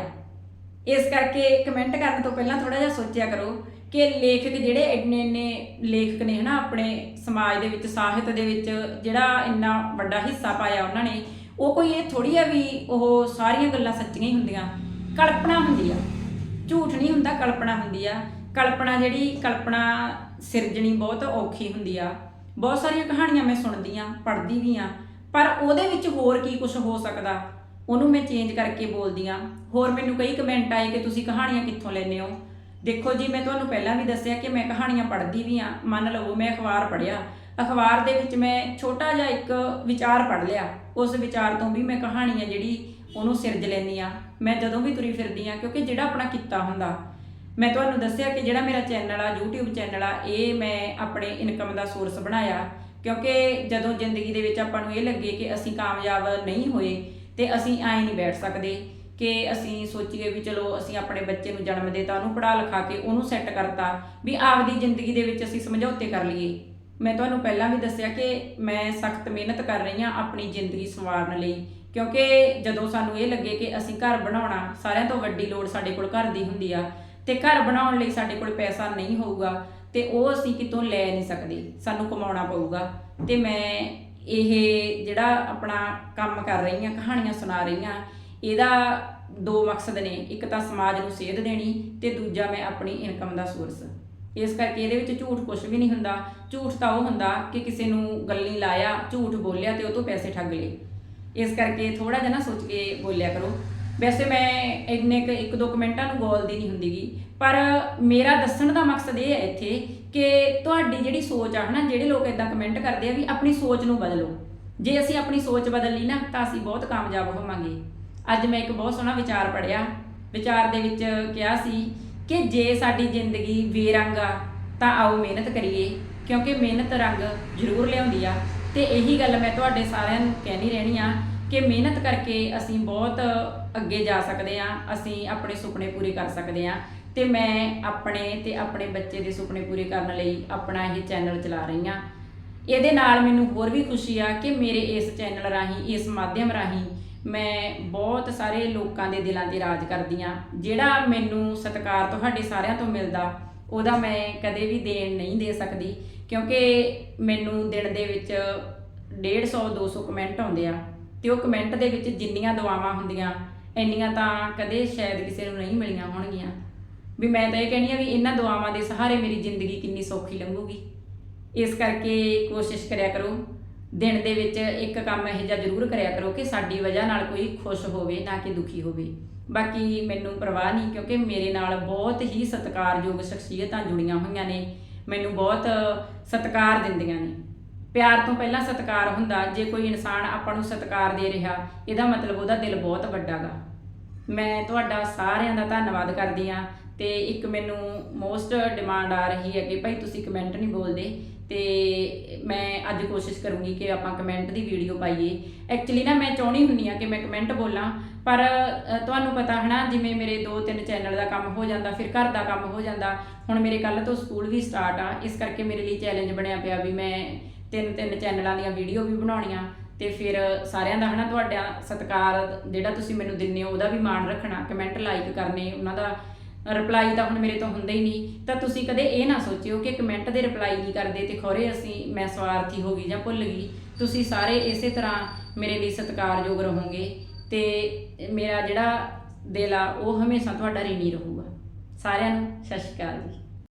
ਇਸ ਕਰਕੇ ਕਮੈਂਟ ਕਰਨ ਤੋਂ ਪਹਿਲਾਂ ਥੋੜਾ ਜਿਹਾ ਸੋਚਿਆ ਕਰੋ ਕਿ ਲੇਖਕ ਜਿਹੜੇ ਇੰਨੇ ਇੰਨੇ ਲੇਖਕ ਨੇ ਹਨਾ, ਆਪਣੇ ਸਮਾਜ ਦੇ ਵਿੱਚ, ਸਾਹਿਤ ਦੇ ਵਿੱਚ, ਜਿਹੜਾ ਇੰਨਾ ਵੱਡਾ ਹਿੱਸਾ ਪਾਇਆ ਉਹਨਾਂ ਨੇ, ਉਹ ਕੋਈ ਇਹ ਥੋੜੀ ਆ ਵੀ ਉਹ ਸਾਰੀਆਂ ਗੱਲਾਂ ਸੱਚੀਆਂ ਹੀ ਹੁੰਦੀਆਂ। ਕਲਪਨਾ ਹੁੰਦੀ ਆ। ਝੂਠ ਨਹੀਂ ਹੁੰਦਾ, ਕਲਪਨਾ ਹੁੰਦੀ ਆ। ਕਲਪਨਾ ਜਿਹੜੀ ਕਲਪਨਾ ਸਿਰਜਣੀ ਬਹੁਤ ਔਖੀ ਹੁੰਦੀ ਆ। ਬਹੁਤ ਸਾਰੀਆਂ ਕਹਾਣੀਆਂ ਮੈਂ ਸੁਣਦੀ ਆ, ਪੜ੍ਹਦੀ ਵੀ ਆ, ਪਰ ਉਹਦੇ ਵਿੱਚ ਹੋਰ ਕੀ ਕੁਝ ਹੋ ਸਕਦਾ? ਉਹਨੂੰ ਮੈਂ ਚੇਂਜ ਕਰਕੇ ਬੋਲਦੀ ਆ। ਹੋਰ ਮੈਨੂੰ ਕਈ ਕਮੈਂਟ ਆਏ ਕਿ ਤੁਸੀਂ ਕਹਾਣੀਆਂ ਕਿੱਥੋਂ ਲੈਂਦੇ ਹੋ? ਦੇਖੋ ਜੀ, ਮੈਂ ਤੁਹਾਨੂੰ ਪਹਿਲਾਂ ਵੀ ਦੱਸਿਆ ਕਿ ਮੈਂ ਕਹਾਣੀਆਂ ਪੜ੍ਹਦੀ ਵੀ ਆ। ਮੰਨ ਲਓ ਮੈਂ ਅਖਬਾਰ ਪੜ੍ਹਿਆ। ਅਖਬਾਰ ਦੇ ਵਿੱਚ ਮੈਂ ਛੋਟਾ ਜਿਹਾ ਇੱਕ ਵਿਚਾਰ ਪੜ੍ਹ ਲਿਆ। ਉਸ ਵਿਚਾਰ ਤੋਂ ਵੀ ਮੈਂ ਕਹਾਣੀ ਆ ਜਿਹੜੀ ਉਹਨੂੰ ਸਿਰਜ ਲੈਂਦੀ ਆ। ਮੈਂ ਜਦੋਂ ਵੀ ਤੁਰੀ ਫਿਰਦੀ ਆ, ਕਿਉਂਕਿ ਜਿਹੜਾ ਆਪਣਾ ਕੀਤਾ ਹੁੰਦਾ ਮੈਂ ਤੁਹਾਨੂੰ ਦੱਸਿਆ ਕਿ ਜਿਹੜਾ ਮੇਰਾ ਚੈਨਲ ਆ, YouTube ਚੈਨਲ ਆ, ਇਹ ਮੈਂ ਆਪਣੇ ਇਨਕਮ ਦਾ ਸੋਰਸ ਬਣਾਇਆ। ਕਿਉਂਕਿ ਜਦੋਂ ਜ਼ਿੰਦਗੀ ਦੇ ਵਿੱਚ ਆਪਾਂ ਨੂੰ ਇਹ ਲੱਗੇ ਕਿ ਅਸੀਂ ਕਾਮਯਾਬ ਨਹੀਂ ਹੋਏ, ਤੇ ਅਸੀਂ ਐਂ ਨਹੀਂ ਬੈਠ ਸਕਦੇ ਕਿ ਅਸੀਂ ਸੋਚੀਏ ਵੀ ਚਲੋ ਅਸੀਂ ਆਪਣੇ ਬੱਚੇ ਨੂੰ ਜਨਮ ਦੇਤਾ, ਉਹਨੂੰ ਪੜ੍ਹਾ ਲਿਖਾ ਕੇ ਉਹਨੂੰ ਸੈੱਟ ਕਰਤਾ, ਵੀ ਆਪਦੀ ਜ਼ਿੰਦਗੀ ਦੇ ਵਿੱਚ ਅਸੀਂ ਸਮਝੌਤੇ ਕਰ ਲਈਏ। ਮੈਂ ਤੁਹਾਨੂੰ ਪਹਿਲਾਂ ਵੀ ਦੱਸਿਆ ਕਿ ਮੈਂ ਸਖਤ ਮਿਹਨਤ ਕਰ ਰਹੀ ਹਾਂ ਆਪਣੀ ਜ਼ਿੰਦਗੀ ਸੰਵਾਰਨ ਲਈ, ਕਿਉਂਕਿ ਜਦੋਂ ਸਾਨੂੰ ਇਹ ਲੱਗੇ ਕਿ ਅਸੀਂ ਘਰ ਬਣਾਉਣਾ, ਸਾਰਿਆਂ ਤੋਂ ਵੱਡੀ ਲੋੜ ਸਾਡੇ ਕੋਲ ਘਰ ਦੀ ਹੁੰਦੀ ਆ ਤੇ ਘਰ ਬਣਾਉਣ ਲਈ ਸਾਡੇ ਕੋਲ ਪੈਸਾ ਨਹੀਂ ਹੋਊਗਾ ਤੇ ਉਹ ਅਸੀਂ ਕਿਤੋਂ ਲੈ ਨਹੀਂ ਸਕਦੇ, ਸਾਨੂੰ ਕਮਾਉਣਾ ਪਊਗਾ। ਤੇ ਮੈਂ ਇਹ ਜਿਹੜਾ ਆਪਣਾ ਕੰਮ ਕਰ ਰਹੀ ਹਾਂ, ਕਹਾਣੀਆਂ ਸੁਣਾ ਰਹੀ ਹਾਂ, ਇਹਦਾ ਦੋ ਮਕਸਦ ਨੇ, ਇੱਕ ਤਾਂ ਸਮਾਜ ਨੂੰ ਸੇਧ ਦੇਣੀ ਤੇ ਦੂਜਾ ਮੈਂ ਆਪਣੀ ਇਨਕਮ ਦਾ ਸੋਰਸ ਇਸ ਕਰਕੇ ਇਹਦੇ ਵਿੱਚ ਝੂਠ ਕੁਝ ਵੀ ਨਹੀਂ ਹੁੰਦਾ, ਝੂਠ ਤਾਂ ਉਹ ਹੁੰਦਾ ਕਿ ਕਿਸੇ ਨੂੰ ਗੱਲੀ ਲਾਇਆ, ਝੂਠ ਬੋਲਿਆ ਤੇ ਉਹ ਤੋਂ ਪੈਸੇ ਠੱਗ ਲਏ। ਇਸ ਕਰਕੇ ਥੋੜਾ ਜਿਹਾ ਨਾ ਸੋਚ ਕੇ ਬੋਲਿਆ ਕਰੋ। ਵੈਸੇ ਮੈਂ ਇੰਨੇ ਕੁ ਇੱਕ ਦੋ ਕਮੈਂਟਾਂ ਨੂੰ ਗੋਲਦੀ ਨਹੀਂ ਹੁੰਦੀਗੀ, ਪਰ ਮੇਰਾ ਦੱਸਣ ਦਾ ਮਕਸਦ ਇਹ ਹੈ ਇੱਥੇ ਕਿ ਤੁਹਾਡੀ ਜਿਹੜੀ ਸੋਚ ਆ ਹਨਾ, ਜਿਹੜੇ ਲੋਕ ਇਦਾਂ ਕਮੈਂਟ ਕਰਦੇ ਆ ਵੀ ਆਪਣੀ ਸੋਚ ਨੂੰ ਬਦਲੋ। ਜੇ ਅਸੀਂ ਆਪਣੀ ਸੋਚ ਬਦਲ ਲਈ ਨਾ, ਤਾਂ ਅਸੀਂ ਬਹੁਤ ਕਾਮਯਾਬ ਹੋਵਾਂਗੇ। ਅੱਜ ਮੈਂ ਇੱਕ ਬਹੁਤ ਸੋਹਣਾ ਵਿਚਾਰ ਪੜਿਆ ਵਿਚਾਰ ਦੇ ਵਿੱਚ ਕਿਹਾ ਸੀ ਕਿ ਜੇ ਸਾਡੀ ਜ਼ਿੰਦਗੀ ਬੇਰੰਗ ਆ, ਤਾਂ ਆਓ ਮਿਹਨਤ ਕਰੀਏ, ਕਿਉਂਕਿ ਮਿਹਨਤ ਰੰਗ ਜ਼ਰੂਰ ਲਿਆਉਂਦੀ ਆ। ਤੇ ਇਹੀ ਗੱਲ ਮੈਂ ਤੁਹਾਡੇ ਸਾਰਿਆਂ ਨੂੰ ਕਹਿਣੀ ਰਹਿਣੀ ਆ ਕਿ ਮਿਹਨਤ ਕਰਕੇ ਅਸੀਂ ਬਹੁਤ ਅੱਗੇ ਜਾ ਸਕਦੇ ਆ ਅਸੀਂ ਆਪਣੇ ਸੁਪਨੇ ਪੂਰੇ ਕਰ ਸਕਦੇ ਆ ਤੇ ਮੈਂ ਆਪਣੇ ਤੇ ਆਪਣੇ ਬੱਚੇ ਦੇ ਸੁਪਨੇ ਪੂਰੇ ਕਰਨ ਲਈ ਆਪਣਾ ਇਹ ਚੈਨਲ ਚਲਾ ਰਹੀ ਆ ਇਹਦੇ ਨਾਲ ਮੈਨੂੰ ਹੋਰ ਵੀ ਖੁਸ਼ੀ ਆ ਕਿ ਮੇਰੇ ਇਸ ਚੈਨਲ ਰਾਹੀਂ, ਇਸ ਮਾਧਿਅਮ ਰਾਹੀਂ ਮੈਂ ਬਹੁਤ ਸਾਰੇ ਲੋਕਾਂ ਦੇ ਦਿਲਾਂ ਤੇ ਰਾਜ ਕਰਦੀ ਆ ਜਿਹੜਾ ਮੈਨੂੰ ਸਤਿਕਾਰ ਤੁਹਾਡੇ ਸਾਰਿਆਂ ਤੋਂ ਮਿਲਦਾ, ਉਹਦਾ ਮੈਂ ਕਦੇ ਵੀ ਦੇਣ ਨਹੀਂ ਦੇ ਸਕਦੀ ਕਿਉਂਕਿ ਮੈਨੂੰ ਦਿਨ ਦੇ ਵਿੱਚ 150 200 ਕਮੈਂਟ ਆਉਂਦੇ ਆ। ਤੇ ਉਹ ਕਮੈਂਟ ਦੇ ਵਿੱਚ ਜਿੰਨੀਆਂ ਦੁਆਵਾਂ ਹੁੰਦੀਆਂ, ਇੰਨੀਆਂ ਤਾਂ ਕਦੇ ਸ਼ਾਇਦ ਕਿਸੇ ਨੂੰ ਨਹੀਂ ਮਿਲੀਆਂ ਹੋਣਗੀਆਂ। ਵੀ ਮੈਂ ਤਾਂ ਇਹ ਕਹਿੰਦੀ ਆ ਵੀ ਇਹਨਾਂ ਦੁਆਵਾਂ ਦੇ ਸਹਾਰੇ ਮੇਰੀ ਜ਼ਿੰਦਗੀ ਕਿੰਨੀ ਸੌਖੀ ਲੰਘੂਗੀ। ਇਸ ਕਰਕੇ ਕੋਸ਼ਿਸ਼ ਕਰਿਆ ਕਰੋ, ਦਿਨ ਦੇ ਵਿੱਚ ਇੱਕ ਕੰਮ ਇਹੋ ਜਿਹਾ ਜ਼ਰੂਰ ਕਰਿਆ ਕਰੋ ਕਿ ਸਾਡੀ ਵਜ੍ਹਾ ਨਾਲ ਕੋਈ ਖੁਸ਼ ਹੋਵੇ ਨਾ ਕਿ ਦੁਖੀ ਹੋਵੇ। ਬਾਕੀ ਮੈਨੂੰ ਪਰਵਾਹ ਨਹੀਂ ਕਿਉਂਕਿ ਮੇਰੇ ਨਾਲ ਬਹੁਤ ਹੀ ਸਤਿਕਾਰਯੋਗ ਸ਼ਖਸੀਅਤਾਂ ਜੁੜੀਆਂ ਹੋਈਆਂ ਨੇ। ਮੈਨੂੰ ਬਹੁਤ ਸਤਿਕਾਰ ਦਿੰਦੀਆਂ ਨੇ। ਪਿਆਰ ਤੋਂ ਪਹਿਲਾਂ ਸਤਿਕਾਰ ਹੁੰਦਾ, ਜੇ ਕੋਈ ਇਨਸਾਨ ਆਪਾਂ ਨੂੰ ਸਤਿਕਾਰ ਦੇ ਰਿਹਾ, ਇਹਦਾ ਮਤਲਬ ਉਹਦਾ ਦਿਲ ਬਹੁਤ ਵੱਡਾ ਗਾ ਮੈਂ ਤੁਹਾਡਾ ਸਾਰਿਆਂ ਦਾ ਧੰਨਵਾਦ ਕਰਦੀ ਆ ਤੇ ਇੱਕ ਮੈਨੂੰ ਮੋਸਟ ਡਿਮਾਂਡ ਆ ਰਹੀ ਹੈ ਕਿ ਭਾਈ ਤੁਸੀਂ ਕਮੈਂਟ ਨਹੀਂ ਬੋਲਦੇ ਤੇ ਮੈਂ ਅੱਜ ਕੋਸ਼ਿਸ਼ ਕਰੂੰਗੀ ਕਿ ਆਪਾਂ ਕਮੈਂਟ ਦੀ ਵੀਡੀਓ ਪਾਈਏ। ਐਕਚੁਅਲੀ ਨਾ ਮੈਂ ਚਾਹਣੀ ਹੁੰਨੀ ਆ ਕਿ ਮੈਂ ਕਮੈਂਟ ਬੋਲਾਂ, ਪਰ ਤੁਹਾਨੂੰ ਪਤਾ ਹਨਾ, ਜਿਵੇਂ ਮੇਰੇ ਦੋ ਤਿੰਨ ਚੈਨਲ ਦਾ ਕੰਮ ਹੋ ਜਾਂਦਾ, ਫਿਰ ਘਰ ਦਾ ਕੰਮ ਹੋ ਜਾਂਦਾ, ਹੁਣ ਮੇਰੇ ਕੱਲ ਤੋਂ ਸਕੂਲ ਵੀ ਸਟਾਰਟ ਆ, ਇਸ ਕਰਕੇ ਮੇਰੇ ਲਈ ਚੈਲੰਜ ਬਣਿਆ ਪਿਆ ਵੀ ਮੈਂ ਤਿੰਨ ਤਿੰਨ ਚੈਨਲਾਂ ਦੀਆਂ ਵੀਡੀਓ ਵੀ ਬਣਾਉਣੀਆਂ ਤੇ ਫਿਰ ਸਾਰਿਆਂ ਦਾ ਹਨਾ ਤੁਹਾਡਾ ਸਤਿਕਾਰ ਜਿਹੜਾ ਤੁਸੀਂ ਮੈਨੂੰ ਦਿੰਦੇ ਹੋ, ਉਹਦਾ ਵੀ ਮਾਣ ਰੱਖਣਾ ਕਮੈਂਟ ਲਾਈਕ ਕਰਨੇ, ਉਹਨਾਂ ਦਾ ਰਿਪਲਾਈ ਤਾਂ ਹੁਣ ਮੇਰੇ ਤੋਂ ਹੁੰਦਾ ਹੀ ਨਹੀਂ। ਤਾਂ ਤੁਸੀਂ ਕਦੇ ਇਹ ਨਾ ਸੋਚਿਓ ਕਿ ਕਮੈਂਟ ਦੇ ਰਿਪਲਾਈ ਨਹੀਂ ਕਰਦੇ ਤੇ ਖੋਰੇ ਅਸੀਂ, ਮੈਂ ਸਵਾਰਥੀ ਹੋ ਗਈ ਜਾਂ ਭੁੱਲ ਗਈ। ਤੁਸੀਂ ਸਾਰੇ ਇਸੇ ਤਰ੍ਹਾਂ ਮੇਰੇ ਲਈ ਸਤਿਕਾਰਯੋਗ ਰਹੋਗੇ ਤੇ ਮੇਰਾ ਜਿਹੜਾ ਦਿਲ ਆ, ਉਹ ਹਮੇਸ਼ਾ ਤੁਹਾਡਾ ਰਿਣੀ ਰਹੂਗਾ। ਸਾਰਿਆਂ ਨੂੰ ਸਤਿ ਸ਼੍ਰੀ ਅਕਾਲ ਜੀ।